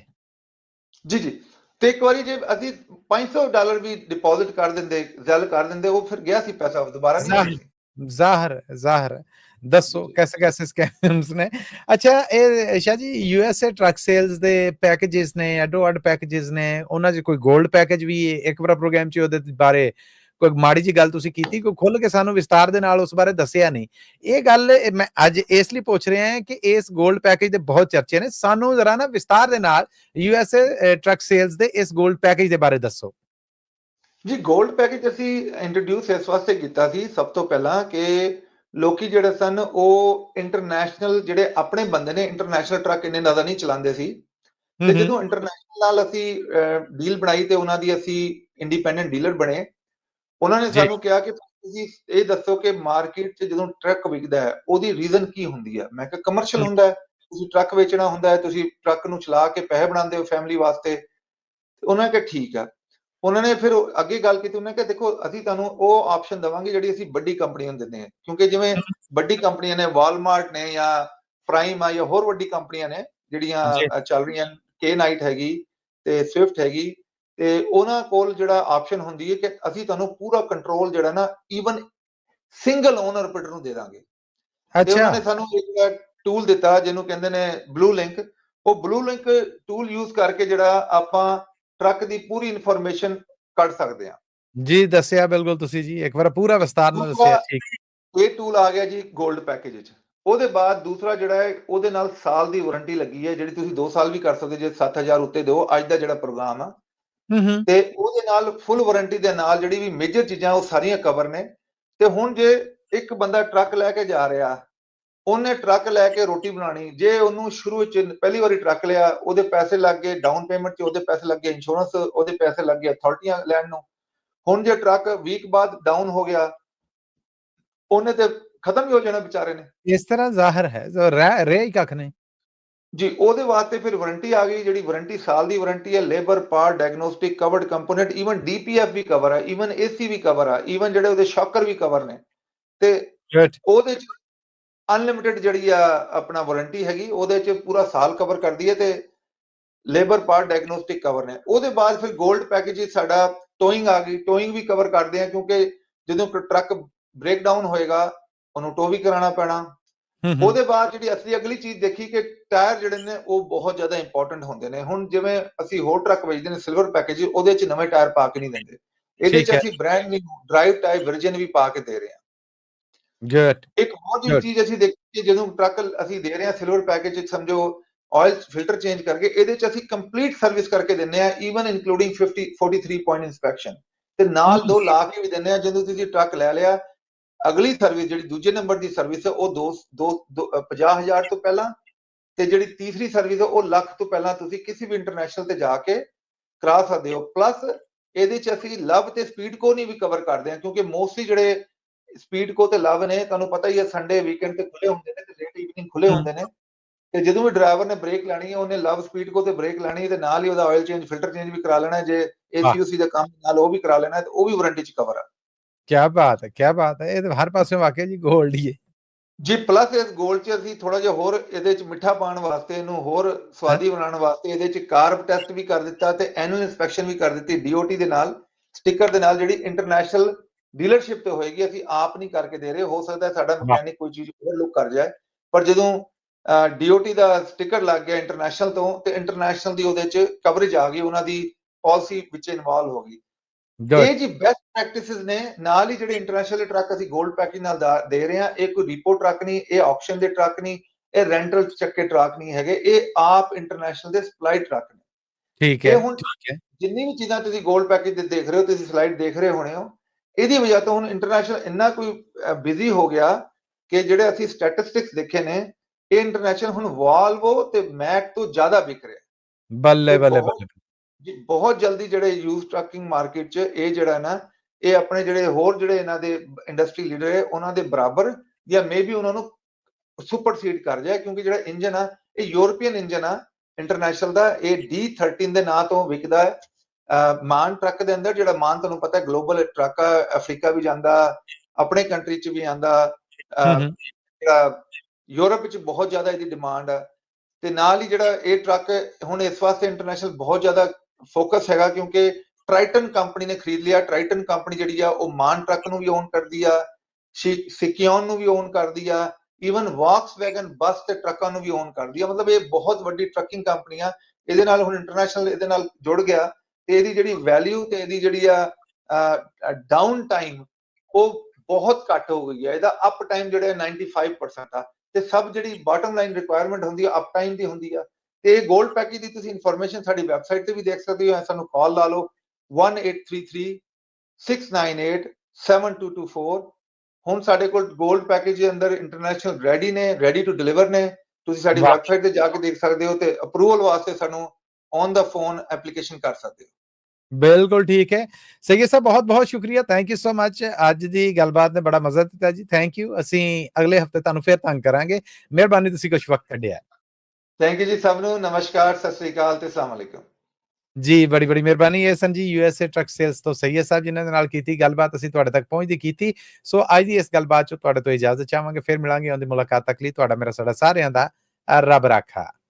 ਜੀ ਜੀ। ਤੇ ਇੱਕ ਵਾਰੀ ਜੇ ਅਸੀਂ 500 ਡਾਲਰ ਵੀ ਡਿਪੋਜ਼ਿਟ ਕਰ ਦਿੰਦੇ ਜ਼ੈਲ ਕਰ ਦਿੰਦੇ ਉਹ ਫਿਰ ਗਿਆ ਸੀ ਪੈਸਾ ਦੁਬਾਰਾ ਨਹੀਂ ਜ਼ਾਹਰ ਜ਼ਾਹਰ ਦੱਸੋ ਕਿਸ ਕਿਸ ਸਕੈਮਸ ਨੇ? ਅੱਛਾ ਇਹ Shah ji USA truck sales ਦੇ ਪੈਕੇजेस ਨੇ ਅਡੋ ਪੈਕੇजेस ਨੇ ਉਹਨਾਂ 'ਚ ਕੋਈ 골ਡ ਪੈਕੇਜ ਵੀ ਇੱਕ ਵਾਰ ਪ੍ਰੋਗਰਾਮ 'ਚ ਉਹਦੇ ਬਾਰੇ ਕੋਈ ਮਾੜੀ ਜੀ ਗੱਲ ਤੁਸੀਂ ਕੀਤੀ ਕੋਈ ਖੁੱਲ ਕੇ ਸਾਨੂੰ ਵਿਸਤਾਰ ਦੇ ਨਾਲ ਉਸ ਬਾਰੇ ਦੱਸਿਆ ਨਹੀਂ। ਇਹ ਗੱਲ ਮੈਂ ਅੱਜ ਇਸ ਲਈ ਪੁੱਛ ਰਿਹਾ ਹਾਂ ਕਿ ਇਸ 골ਡ ਪੈਕੇਜ ਦੇ ਬਹੁਤ ਚਰਚੇ ਨੇ ਸਾਨੂੰ ਜ਼ਰਾ ਨਾ ਵਿਸਤਾਰ ਦੇ ਨਾਲ ਯੂ ਯੂਐਸਏ ਟਰੱਕ ਸੇਲਸ ਦੇ ਇਸ 골ਡ ਪੈਕੇਜ ਦੇ ਬਾਰੇ ਦੱਸੋ। ਜੀ 골ਡ ਪੈਕੇਜ ਅਸੀਂ ਇੰਟਰੋਡਿਊਸ ਇਸ ਵਾਸਤੇ ਕੀਤਾ ਸੀ ਸਭ ਤੋਂ ਪਹਿਲਾਂ ਕਿ ਲੋਕੀ ਜਿਹੜੇ ਸਨ ਉਹ ਇੰਟਰਨੈਸ਼ਨਲ ਜਿਹੜੇ ਆਪਣੇ ਬੰਦੇ ਨੇ ਇੰਟਰਨੈਸ਼ਨਲ ਟਰੱਕ ਇੰਨੇ ਜ਼ਿਆਦਾ ਨਹੀਂ ਚਲਾਉਂਦੇ ਸੀ। ਤੇ ਜਦੋਂ ਇੰਟਰਨੈਸ਼ਨਲ ਨਾਲ ਅਸੀਂ ਡੀਲ ਬਣਾਈ ਤੇ ਉਹਨਾਂ ਦੀ ਅਸੀਂ ਇੰਡੀਪੈਂਡੈਂਟ ਡੀਲਰ ਬਣੇ ਉਹਨਾਂ ਨੇ ਜੀ। ਸਾਨੂੰ ਕਿਹਾ ਕਿ ਤੁਸੀਂ ਇਹ ਦੱਸੋ ਕਿ ਮਾਰਕੀਟ 'ਚ ਜਦੋਂ ਟਰੱਕ ਵਿਕਦਾ ਹੈ ਉਹਦੀ ਰੀਜ਼ਨ ਕੀ ਹੁੰਦੀ ਹੈ ਮੈਂ ਕਿਹਾ ਕਮਰਸ਼ੀਅਲ। ਹੁੰਦਾ ਹੈ ਤੁਸੀਂ ਟਰੱਕ ਵੇਚਣਾ ਹੁੰਦਾ ਹੈ ਤੁਸੀਂ ਟਰੱਕ ਨੂੰ ਚਲਾ ਕੇ ਪੈਸੇ ਬਣਾਉਂਦੇ ਹੋ ਫੈਮਿਲੀ ਵਾਸਤੇ ਉਹਨਾਂ ਨੇ ਕਿਹਾ ਠੀਕ ਆ ਉਹਨਾਂ ਨੇ ਫਿਰ ਅੱਗੇ ਗੱਲ ਕੀਤੀ ਉਹਨਾਂ ਨੇ ਕਿਹਾ ਦੇਖੋ ਅਸੀਂ ਤੁਹਾਨੂੰ ਉਹ ਆਪਸ਼ਨ ਦਵਾਂਗੇ ਜਿਹੜੀ ਅਸੀਂ ਵੱਡੀ ਕੰਪਨੀਆਂ ਨੂੰ ਦਿੰਦੇ ਹਾਂ ਕਿਉਂਕਿ ਜਿਵੇਂ ਵੱਡੀ ਕੰਪਨੀਆਂ ਨੇ ਵਾਲਮਾਰਟ ਨੇ ਜਾਂ ਪ੍ਰਾਈਮ ਆ ਜਾਂ ਹੋਰ ਵੱਡੀ ਕੰਪਨੀਆਂ ਨੇ ਜਿਹੜੀਆਂ ਜੀ। ਚੱਲ ਰਹੀਆਂ ਕੇ ਨਾਈਟ ਹੈਗੀ ਤੇ ਸਵਿਫਟ ਹੈਗੀ ਤੇ ਉਹਨਾਂ ਕੋਲ ਜਿਹੜਾ ਆਪਸ਼ਨ ਹੁੰਦੀ ਹੈ ਕਿ ਅਸੀਂ ਤੁਹਾਨੂੰ ਪੂਰਾ ਕੰਟਰੋਲ ਜਿਹੜਾ ਨਾ ਈਵਨ ਸਿੰਗਲ ਓਨਰ ਰਿਪੀਟਰ ਨੂੰ ਦੇ ਦਾਂਗੇ। ਤੇ ਉਹਨਾਂ ਅੱਛਾ ਨੇ ਸਾਨੂੰ ਇੱਕ ਟੂਲ ਦਿੱਤਾ ਜਿਹਨੂੰ ਕਹਿੰਦੇ ਨੇ ਬਲੂ ਲਿੰਕ ਉਹ ਬਲੂ ਲਿੰਕ ਟੂਲ ਯੂਜ਼ ਕਰਕੇ ਜਿਹੜਾ ਆਪਾਂ ਟਰੱਕ ਦੀ ਪੂਰੀ ਇਨਫੋਰਮੇਸ਼ਨ ਕੱਢ ਸਕਦੇ ਹਾਂ। ਜੀ ਦੱਸਿਆ ਬਿਲਕੁਲ ਤੁਸੀਂ ਜੀ। ਇੱਕ ਵਾਰ ਪੂਰਾ ਵਿਸਤਾਰ ਨਾਲ ਦੱਸਿਆ ਠੀਕ। ਇਹ ਟੂਲ ਆ ਗਿਆ ਜੀ 골ਡ ਪੈਕੇਜ ਵਿੱਚ। ਉਹਦੇ ਬਾਅਦ ਦੂਸਰਾ ਜਿਹੜਾ ਹੈ ਉਹਦੇ ਨਾਲ ਸਾਲ ਦੀ ਵਾਰੰਟੀ ਲੱਗੀ ਹੈ ਜਿਹੜੀ ਤੁਸੀਂ 2 ਸਾਲ ਵੀ ਕਰ ਸਕਦੇ ਜੇ 7000 ਉੱਤੇ ਦਿਓ। ਅੱਜ ਦਾ ਜਿਹੜਾ ਪ੍ਰੋਗਰਾਮ ਆ ਤੇ ਉਹਦੇ ਨਾਲ ਫੁੱਲ ਵਾਰੰਟੀ ਦੇ ਨਾਲ ਜਿਹੜੀ ਵੀ ਮੇਜਰ ਚੀਜ਼ਾਂ ਉਹ ਸਾਰੀਆਂ ਕਵਰ ਨੇ। ਤੇ ਹੁਣ ਜੇ ਇੱਕ ਬੰਦਾ ਟਰੱਕ ਲੈ ਕੇ ਜਾ ਰਿਹਾ ਉਹਨੇ ਟਰੱਕ ਲੈ ਕੇ ਰੋਟੀ ਬਣਾਣੀ ਜੇ ਉਹਨੂੰ ਸ਼ੁਰੂ ਵਿੱਚ ਪਹਿਲੀ ਵਾਰੀ ਟਰੱਕ ਲਿਆ ਉਹਦੇ ਪੈਸੇ ਲੱਗ ਗਏ ਡਾਊਨ ਪੇਮੈਂਟ 'ਚ ਉਹਦੇ ਪੈਸੇ ਲੱਗ ਗਏ ਇੰਸ਼ੋਰੈਂਸ ਉਹਦੇ ਪੈਸੇ ਲੱਗ ਗਏ ਅਥਾਰਟੀਆਂ ਲੈਣ ਨੂੰ। ਹੁਣ ਜੇ ਟਰੱਕ ਵੀਕ ਬਾਅਦ ਡਾਊਨ ਹੋ ਗਿਆ ਉਹਨੇ ਤੇ ਖਤਮ ਹੀ ਹੋ ਜਾਣਾ ਵਿਚਾਰੇ ਨੇ। ਇਸ ਤਰ੍ਹਾਂ ਜ਼ਾਹਰ ਹੈ ਜੋ ਰਹਿ ਰਹਿ ਹੀ ਕੱਖ ਨਹੀਂ ਜੀ ਉਹਦੇ ਵਾਸਤੇ ਫਿਰ ਵਾਰੰਟੀ ਆ ਗਈ ਜਿਹੜੀ ਵਾਰੰਟੀ ਸਾਲ ਦੀ ਵਾਰੰਟੀ ਹੈ labour part diagnostic covered component even DPF ਵੀ ਕਵਰ ਹੈ ਈਵਨ ਏਸੀ ਵੀ ਕਵਰ ਹੈ ਈਵਨ ਜਿਹੜੇ ਉਹਦੇ ਸ਼ੌਕਰ ਵੀ ਕਵਰ ਨੇ। ਤੇ ਉਹਦੇ ਚ ਅਨਲਿਮਿਟਿਡ ਜਿਹੜੀ ਆ ਆਪਣਾ ਵਾਰੰਟੀ ਹੈਗੀ ਉਹਦੇ ਚ ਪੂਰਾ ਸਾਲ ਕਵਰ ਕਰਦੀ ਹੈ ਤੇ ਲੇਬਰ ਪਾਰਟ ਡਾਇਗਨੋਸਟਿਕ ਕਵਰ ਨੇ। ਉਹਦੇ ਬਾਅਦ ਫਿਰ 골ਡ ਪੈਕੇਜ ਸਾਡਾ ਟੋਇੰਗ ਆ ਗਈ ਟੋਇੰਗ ਵੀ ਕਵਰ ਕਰਦੇ ਆ ਕਿਉਂਕਿ ਜਦੋਂ ਟਰੱਕ ਬ੍ਰੇਕ ਡਾਊਨ ਹੋਏਗਾ ਉਹਨੂੰ ਟੋ ਵੀ ਕਰਾਉਣਾ ਪੈਣਾ। ਉਹਦੇ ਬਾਅਦ ਜਿਹੜੀ ਅਸਲੀ ਅਗਲੀ ਚੀਜ਼ ਦੇਖੀ ਕਿ ਟਾਇਰ ਜਿਹੜੇ ਨੇ ਉਹ ਬਹੁਤ ਜ਼ਿਆਦਾ ਇੰਪੋਰਟੈਂਟ ਹੁੰਦੇ ਨੇ। ਹੁਣ ਜਿਵੇਂ ਅਸੀਂ ਹੋਰ ਟਰੱਕ ਵੇਚਦੇ ਨੇ ਸਿਲਵਰ ਪੈਕੇਜ ਉਹਦੇ ਚ ਨਵੇਂ ਟਾਇਰ ਪਾ ਕੇ ਨਹੀਂ ਦਿੰਦੇ। ਇਹਦੇ ਚ। ਅਸੀਂ brand new drive type version ਵੀ ਪਾ ਕੇ ਦੇ ਰਹੇ ਹਾਂ। ਗੁੱਡ ਇੱਕ ਹੋਰ Good. ਚੀਜ਼ ਅਸੀਂ ਦੇਖੀ ਜਦੋਂ ਟਰੱਕ ਅਸੀਂ ਦੇ ਰਹੇ ਹਾਂ ਸਿਲਵਰ ਪੈਕੇਜ ਵਿੱਚ ਸਮਝੋ ਆਇਲ ਫਿਲਟਰ ਚੇਂਜ ਕਰਕੇ ਇਹਦੇ ਚ ਅਸੀਂ ਕੰਪਲੀਟ ਸਰਵਿਸ ਕਰਕੇ ਦਿੰਨੇ ਆ ਈਵਨ ਇਨਕਲੂਡਿੰਗ 50 43 ਪੁਆਇੰਟ ਇਨਸਪੈਕਸ਼ਨ ਤੇ ਨਾਲ ਦੋ ਲਾ ਕੇ ਵੀ ਦਿੰਨੇ ਆ ਜਦੋਂ ਤੁਸੀਂ ਟਰੱਕ ਲੈ ਲਿਆ ਅਗਲੀ ਸਰਵਿਸ ਜਿਹੜੀ ਦੂਜੇ ਨੰਬਰ ਦੀ ਸਰਵਿਸ ਹੈ ਉਹ 2 2 50000 ਤੋਂ ਪਹਿਲਾਂ ਤੇ ਜਿਹੜੀ ਤੀਸਰੀ ਸਰਵਿਸ ਹੈ ਉਹ ਲੱਖ ਤੋਂ ਪਹਿਲਾਂ ਤੁਸੀਂ ਕਿਸੇ ਵੀ ਇੰਟਰਨੈਸ਼ਨਲ ਤੇ ਜਾ ਕੇ ਕਰਾ ਸਕਦੇ ਹੋ ਪਲੱਸ ਇਹਦੇ ਚ ਅਸੀਂ ਲਵ ਤੇ ਸਪੀਡ ਕੋ ਨਹੀਂ ਵੀ ਕਵਰ ਕਰਦੇ ਹਾਂ ਕਿਉਂਕਿ ਮੋਸਟਲੀ ਜਿਹੜੇ ਸਪੀਡ ਕੋ ਤੇ ਲਵ ਨੇ ਤੁਹਾਨੂੰ ਪਤਾ ਹੀ ਹੈ ਸੰਡੇ ਵੀਕਐਂਡ ਤੇ ਖੁੱਲੇ ਹੁੰਦੇ ਨੇ ਤੇ ਲੇਟ ਈਵਨਿੰਗ ਖੁੱਲੇ। ਹੁੰਦੇ ਨੇ ਤੇ ਜਦੋਂ ਵੀ ਡਰਾਈਵਰ ਨੇ ਬ੍ਰੇਕ ਲੈਣੀ ਹੈ ਉਹਨੇ ਲਵ ਸਪੀਡ ਕੋ ਤੇ ਬ੍ਰੇਕ ਲੈਣੀ ਹੈ ਤੇ ਨਾਲ ਹੀ ਉਹਦਾ ਆਇਲ ਚੇਂਜ ਫਿਲਟਰ ਚੇਂਜ ਵੀ ਕਰਾ ਲੈਣਾ। ਜੇ ਏਸੀਯੂਸੀ ਦਾ ਕੰਮ ਨਾਲ ਉਹ ਵੀ ਕਰਾ ਲੈਣਾ ਤੇ ਉਹ ਵੀ ਵਾਰੰਟੀ ਚ ਕਵਰ ਆ ਕੀ ਬਾਤ ਹੈ ਕੀ ਬਾਤ ਹੈ ਇਹ ਤਾਂ ਹਰ ਪਾਸੇ ਵਾਕਿਆ ਜੀ 골ਡ ਹੀ ਹੈ। ਜੀ ਪਲੱਸ ਇਸ 골ਡ 'ਚ ਅਸੀਂ ਥੋੜਾ ਜਿਹਾ ਹੋਰ ਇਹਦੇ 'ਚ ਮਿੱਠਾ ਪਾਉਣ ਵਾਸਤੇ ਇਹਨੂੰ ਹੋਰ ਸਵਾਦੀ ਬਣਾਉਣ ਵਾਸਤੇ ਇਹਦੇ 'ਚ ਕਾਰਬ ਟੈਸਟ ਵੀ ਕਰ ਦਿੱਤਾ ਤੇ ਐਨੂਅਲ ਇਨਸਪੈਕਸ਼ਨ ਵੀ ਕਰ ਦਿੱਤੀ ਡੀਓਟੀ ਦੇ ਨਾਲ ਸਟicker ਦੇ ਨਾਲ ਜਿਹੜੀ ਇੰਟਰਨੈਸ਼ਨਲ ਡੀਲਰਸ਼ਿਪ ਤੇ ਹੋਏਗੀ ਅਸੀਂ ਆਪ ਨਹੀਂ ਕਰਕੇ ਦੇ ਰਹੇ ਹੋ ਸਕਦਾ ਸਾਡਾ ਮਕੈਨਿਕ ਕੋਈ ਚੀਜ਼ ਓਵਰਲੁੱਕ ਕਰ ਜਾਏ ਪਰ ਜਦੋਂ ਡੀਓਟੀ ਦਾ ਸਟicker ਲੱਗ ਗਿਆ ਇੰਟਰਨੈਸ਼ਨਲ ਤੋਂ ਤੇ ਇੰਟਰਨੈਸ਼ਨਲ ਦੀ ਉਹਦੇ 'ਚ ਕਵਰੇਜ ਆ ਗਈ ਉਹਨਾਂ ਦੀ ਪਾਲਿਸੀ ਵਿੱਚ ਇਨਵੋਲਵ ਹੋ ਗਈ। ਇਹ ਜੀ ਬੈਸਟ ਪ੍ਰੈਕਟਿਸਿਸ ਨੇ। ਨਾਲ ਹੀ ਜਿਹੜੇ ਇੰਟਰਨੈਸ਼ਨਲ ਟਰੱਕ ਅਸੀਂ 골ਡ ਪੈਕੇਜ ਨਾਲ ਦਾ- ਰਹੇ ਹਾਂ ਇਹ ਕੋਈ ਰਿਪੋ ਟਰੱਕ ਨਹੀਂ ਇਹ ਆਕਸ਼ਨ ਦੇ ਟਰੱਕ ਨਹੀਂ ਇਹ ਰੈਂਟਲ ਚੱਕੇ ਟਰੱਕ ਨਹੀਂ ਹੈਗੇ। ਇਹ ਆਪ ਇੰਟਰਨੈਸ਼ਨਲ ਦੇ ਸਪਲਾਈ ਟਰੱਕ ਨੇ। ਠੀਕ ਹੈ ਹੁਣ ਠੀਕ ਹੈ। ਜਿੰਨੀ ਵੀ ਚੀਜ਼ਾਂ ਤੁਸੀਂ 골ਡ ਪੈਕੇਜ ਦੇ ਦੇਖ ਰਹੇ ਹੋ ਤੁਸੀਂ ਸਲਾਈਡ ਦੇਖ ਰਹੇ ਹੋਣੇ ਹੋ ਇਹਦੀ ਵਜ੍ਹਾ ਤੋਂ ਹੁਣ ਇੰਟਰਨੈਸ਼ਨਲ ਇੰਨਾ ਕੋਈ ਬਿਜ਼ੀ ਹੋ ਗਿਆ ਕਿ ਜਿਹੜੇ ਅਸੀਂ ਸਟੈਟਿਸਟਿਕਸ ਦੇਖੇ ਨੇ ਇਹ ਇੰਟਰਨੈਸ਼ਨਲ ਹੁਣ ਵਾਲਵੋ ਤੇ ਮੈਕ ਤੋਂ ਜ਼ਿਆਦਾ ਵਿਕ ਰਿਹਾ। ਬੱਲੇ ਬੱਲੇ ਬੱਲੇ। ਬਹੁਤ ਜਲਦੀ ਜਿਹੜੇ ਯੂਜ਼ ਟਰੱਕਿੰਗ ਮਾਰਕੀਟ 'ਚ ਇਹ ਜਿਹੜਾ ਨਾ ਇਹ ਆਪਣੇ ਜਿਹੜੇ ਹੋਰ ਜਿਹੜੇ ਇਹਨਾਂ ਦੇ ਇੰਡਸਟਰੀ ਲੀਡਰ ਹੈ ਉਹਨਾਂ ਦੇ ਬਰਾਬਰ ਜਾਂ ਮੇਬੀ ਉਹਨਾਂ ਨੂੰ ਸੁਪਰਸੀਡ ਕਰ ਜਾਏ ਕਿਉਂਕਿ ਜਿਹੜਾ ਇੰਜਨ ਆ ਇਹ ਯੂਰਪੀਅਨ ਇੰਜਨ ਆ ਇੰਟਰਨੈਸ਼ਨਲ ਦਾ ਇਹ D13 ਦੇ ਨਾਂ ਤੋਂ ਵਿਕਦਾ ਹੈ। ਮਾਨ ਟਰੱਕ ਦੇ ਅੰਦਰ ਜਿਹੜਾ ਮਾਨ ਤੁਹਾਨੂੰ ਪਤਾ ਹੈ ਗਲੋਬਲ ਟਰੱਕ ਆ ਅਫਰੀਕਾ ਵੀ ਜਾਂਦਾ ਆਪਣੇ ਕੰਟਰੀ 'ਚ ਵੀ ਆਂਦਾ ਜਿਹੜਾ ਯੂਰਪ ਵਿੱਚ ਬਹੁਤ ਜ਼ਿਆਦਾ ਇਹਦੀ ਡਿਮਾਂਡ ਆ। ਤੇ ਨਾਲ ਹੀ ਜਿਹੜਾ ਇਹ ਟਰੱਕ ਹੁਣ ਇਸ ਵਾਸਤੇ ਇੰਟਰਨੈਸ਼ਨਲ ਬਹੁਤ ਜ਼ਿਆਦਾ ਫੋਕਸ ਹੈਗਾ ਕਿਉਂਕਿ ਟ੍ਰਾਈਟਨ ਕੰਪਨੀ ਨੇ ਖਰੀਦ ਲਿਆ, ਟ੍ਰਾਈਟਨ ਕੰਪਨੀ ਜਿਹੜੀ ਆ, ਉਹ ਮਾਨ ਟਰੱਕ ਨੂੰ ਵੀ ਓਨ ਕਰਦੀ ਆ ਸਿਕਿਓਨ ਨੂੰ ਵੀ ਓਨ ਕਰਦੀ ਆ ਈਵਨ ਵੈਗਨ ਬੱਸ ਤੇ ਟਰੱਕਾਂ ਨੂੰ ਵੀ ਓਨ ਕਰਦੀ ਆ। ਮਤਲਬ ਇਹ ਬਹੁਤ ਵੱਡੀ ਟਰੱਕਿੰਗ ਕੰਪਨੀ ਆ। ਇਹਦੇ ਨਾਲ ਹੁਣ ਇੰਟਰਨੈਸ਼ਨਲ ਇਹਦੇ ਨਾਲ ਜੁੜ ਗਿਆ ਤੇ ਇਹਦੀ ਜਿਹੜੀ ਵੈਲਿਊ ਤੇ ਇਹਦੀ ਜਿਹੜੀ ਆ ਡਾਊਨ ਟਾਈਮ ਉਹ ਬਹੁਤ ਘੱਟ ਹੋ ਗਈ ਹੈ ਇਹਦਾ ਅਪ ਟਾਈਮ ਜਿਹੜਾ 95% ਆ। ਤੇ ਸਭ ਜਿਹੜੀ ਬਾਟਮ ਲਾਈਨ ਰਿਕੁਆਇਰਮੈਂਟ ਹੁੰਦੀ ਆ ਅਪ ਟਾਈਮ ਦੀ ਹੁੰਦੀ ਆ। ਤੇ ਇਹ 골ਡ ਪੈਕੇਜ ਦੀ ਤੁਸੀਂ ਇਨਫੋਰਮੇਸ਼ਨ ਸਾਡੀ ਵੈਬਸਾਈਟ ਤੇ ਵੀ ਦੇਖ ਸਕਦੇ ਹੋ। ਸਾਨੂੰ ਕਾਲ ਲਾ ਲਓ। 1833 698 7224 ਹੁਣ ਸਾਡੇ ਕੋਲ 골ਡ ਪੈਕੇਜ ਦੇ ਅੰਦਰ ਇੰਟਰਨੈਸ਼ਨਲ ਰੈਡੀ ਨੇ ਰੈਡੀ ਟੂ ਡਿਲੀਵਰ ਨੇ। ਤੁਸੀਂ ਸਾਡੀ। ਵੈਬਸਾਈਟ ਤੇ ਜਾ ਕੇ ਦੇਖ ਸਕਦੇ ਹੋ ਤੇ ਅਪਰੂਵਲ ਵਾਸਤੇ ਸਾਨੂੰ ਔਨ ਦਾ ਫੋਨ ਐਪਲੀਕੇਸ਼ਨ ਕਰ ਸਕਦੇ ਹੋ। ਬਿਲਕੁਲ ਠੀਕ ਹੈ। ਸਹੀ ਸਾਹਿਬ ਬਹੁਤ ਬਹੁਤ ਸ਼ੁਕਰੀਆ। ਥੈਂਕ ਯੂ ਸੋ ਮੱਚ ਅੱਜ ਦੀ ਗੱਲਬਾਤ ਨੇ ਬੜਾ ਮਜ਼ਾ ਦਿੱਤਾ ਜੀ। ਥੈਂਕ ਯੂ ਅਸੀਂ ਅਗਲੇ ਹਫ਼ਤੇ ਤੁਹਾਨੂੰ ਫੇਰ ਤੰਗ ਕਰਾਂਗੇ। ਮਿਹਰਬਾਨੀ ਤੁਸੀਂ ਕੁਝ ਵਕਤ ਕੱਢਿਆ। ਥੈਂਕ ਯੂ ਜੀ ਸਭ ਨੂੰ ਨਮਸਕਾਰ ਸਤਿ ਸ੍ਰੀ ਅਕਾਲ ਤੇ ਅਸਲਾਮ ਅਲੈਕੁਮ ਜੀ ਬੜੀ ਬੜੀ ਮਿਹਰਬਾਨੀ ਇਹ ਸਨ ਜੀ ਯੂਐਸਏ ਟਰੱਕ ਸੇਲਸ ਤੋਂ ਸਈਦ ਸਾਹਿਬ ਜਿਨ੍ਹਾਂ ਦੇ ਨਾਲ ਕੀਤੀ ਗੱਲਬਾਤ ਅਸੀਂ ਤੁਹਾਡੇ ਤੱਕ ਪਹੁੰਚਦੀ ਕੀਤੀ ਸੋ ਅੱਜ ਦੀ ਇਸ ਗੱਲਬਾਤ ਚ ਤੁਹਾਡੇ ਤੋਂ ਇਜਾਜ਼ਤ ਚਾਹਾਂਗੇ ਫਿਰ ਮਿਲਾਂਗੇ ਉਹਦੀ ਮੁਲਾਕਾਤ ਤੱਕ ਲਈ ਤੁਹਾਡਾ ਮੇਰਾ ਸਾਡਾ ਸਾਰਿਆਂ ਦਾ ਰੱਬ ਰਾਖਾ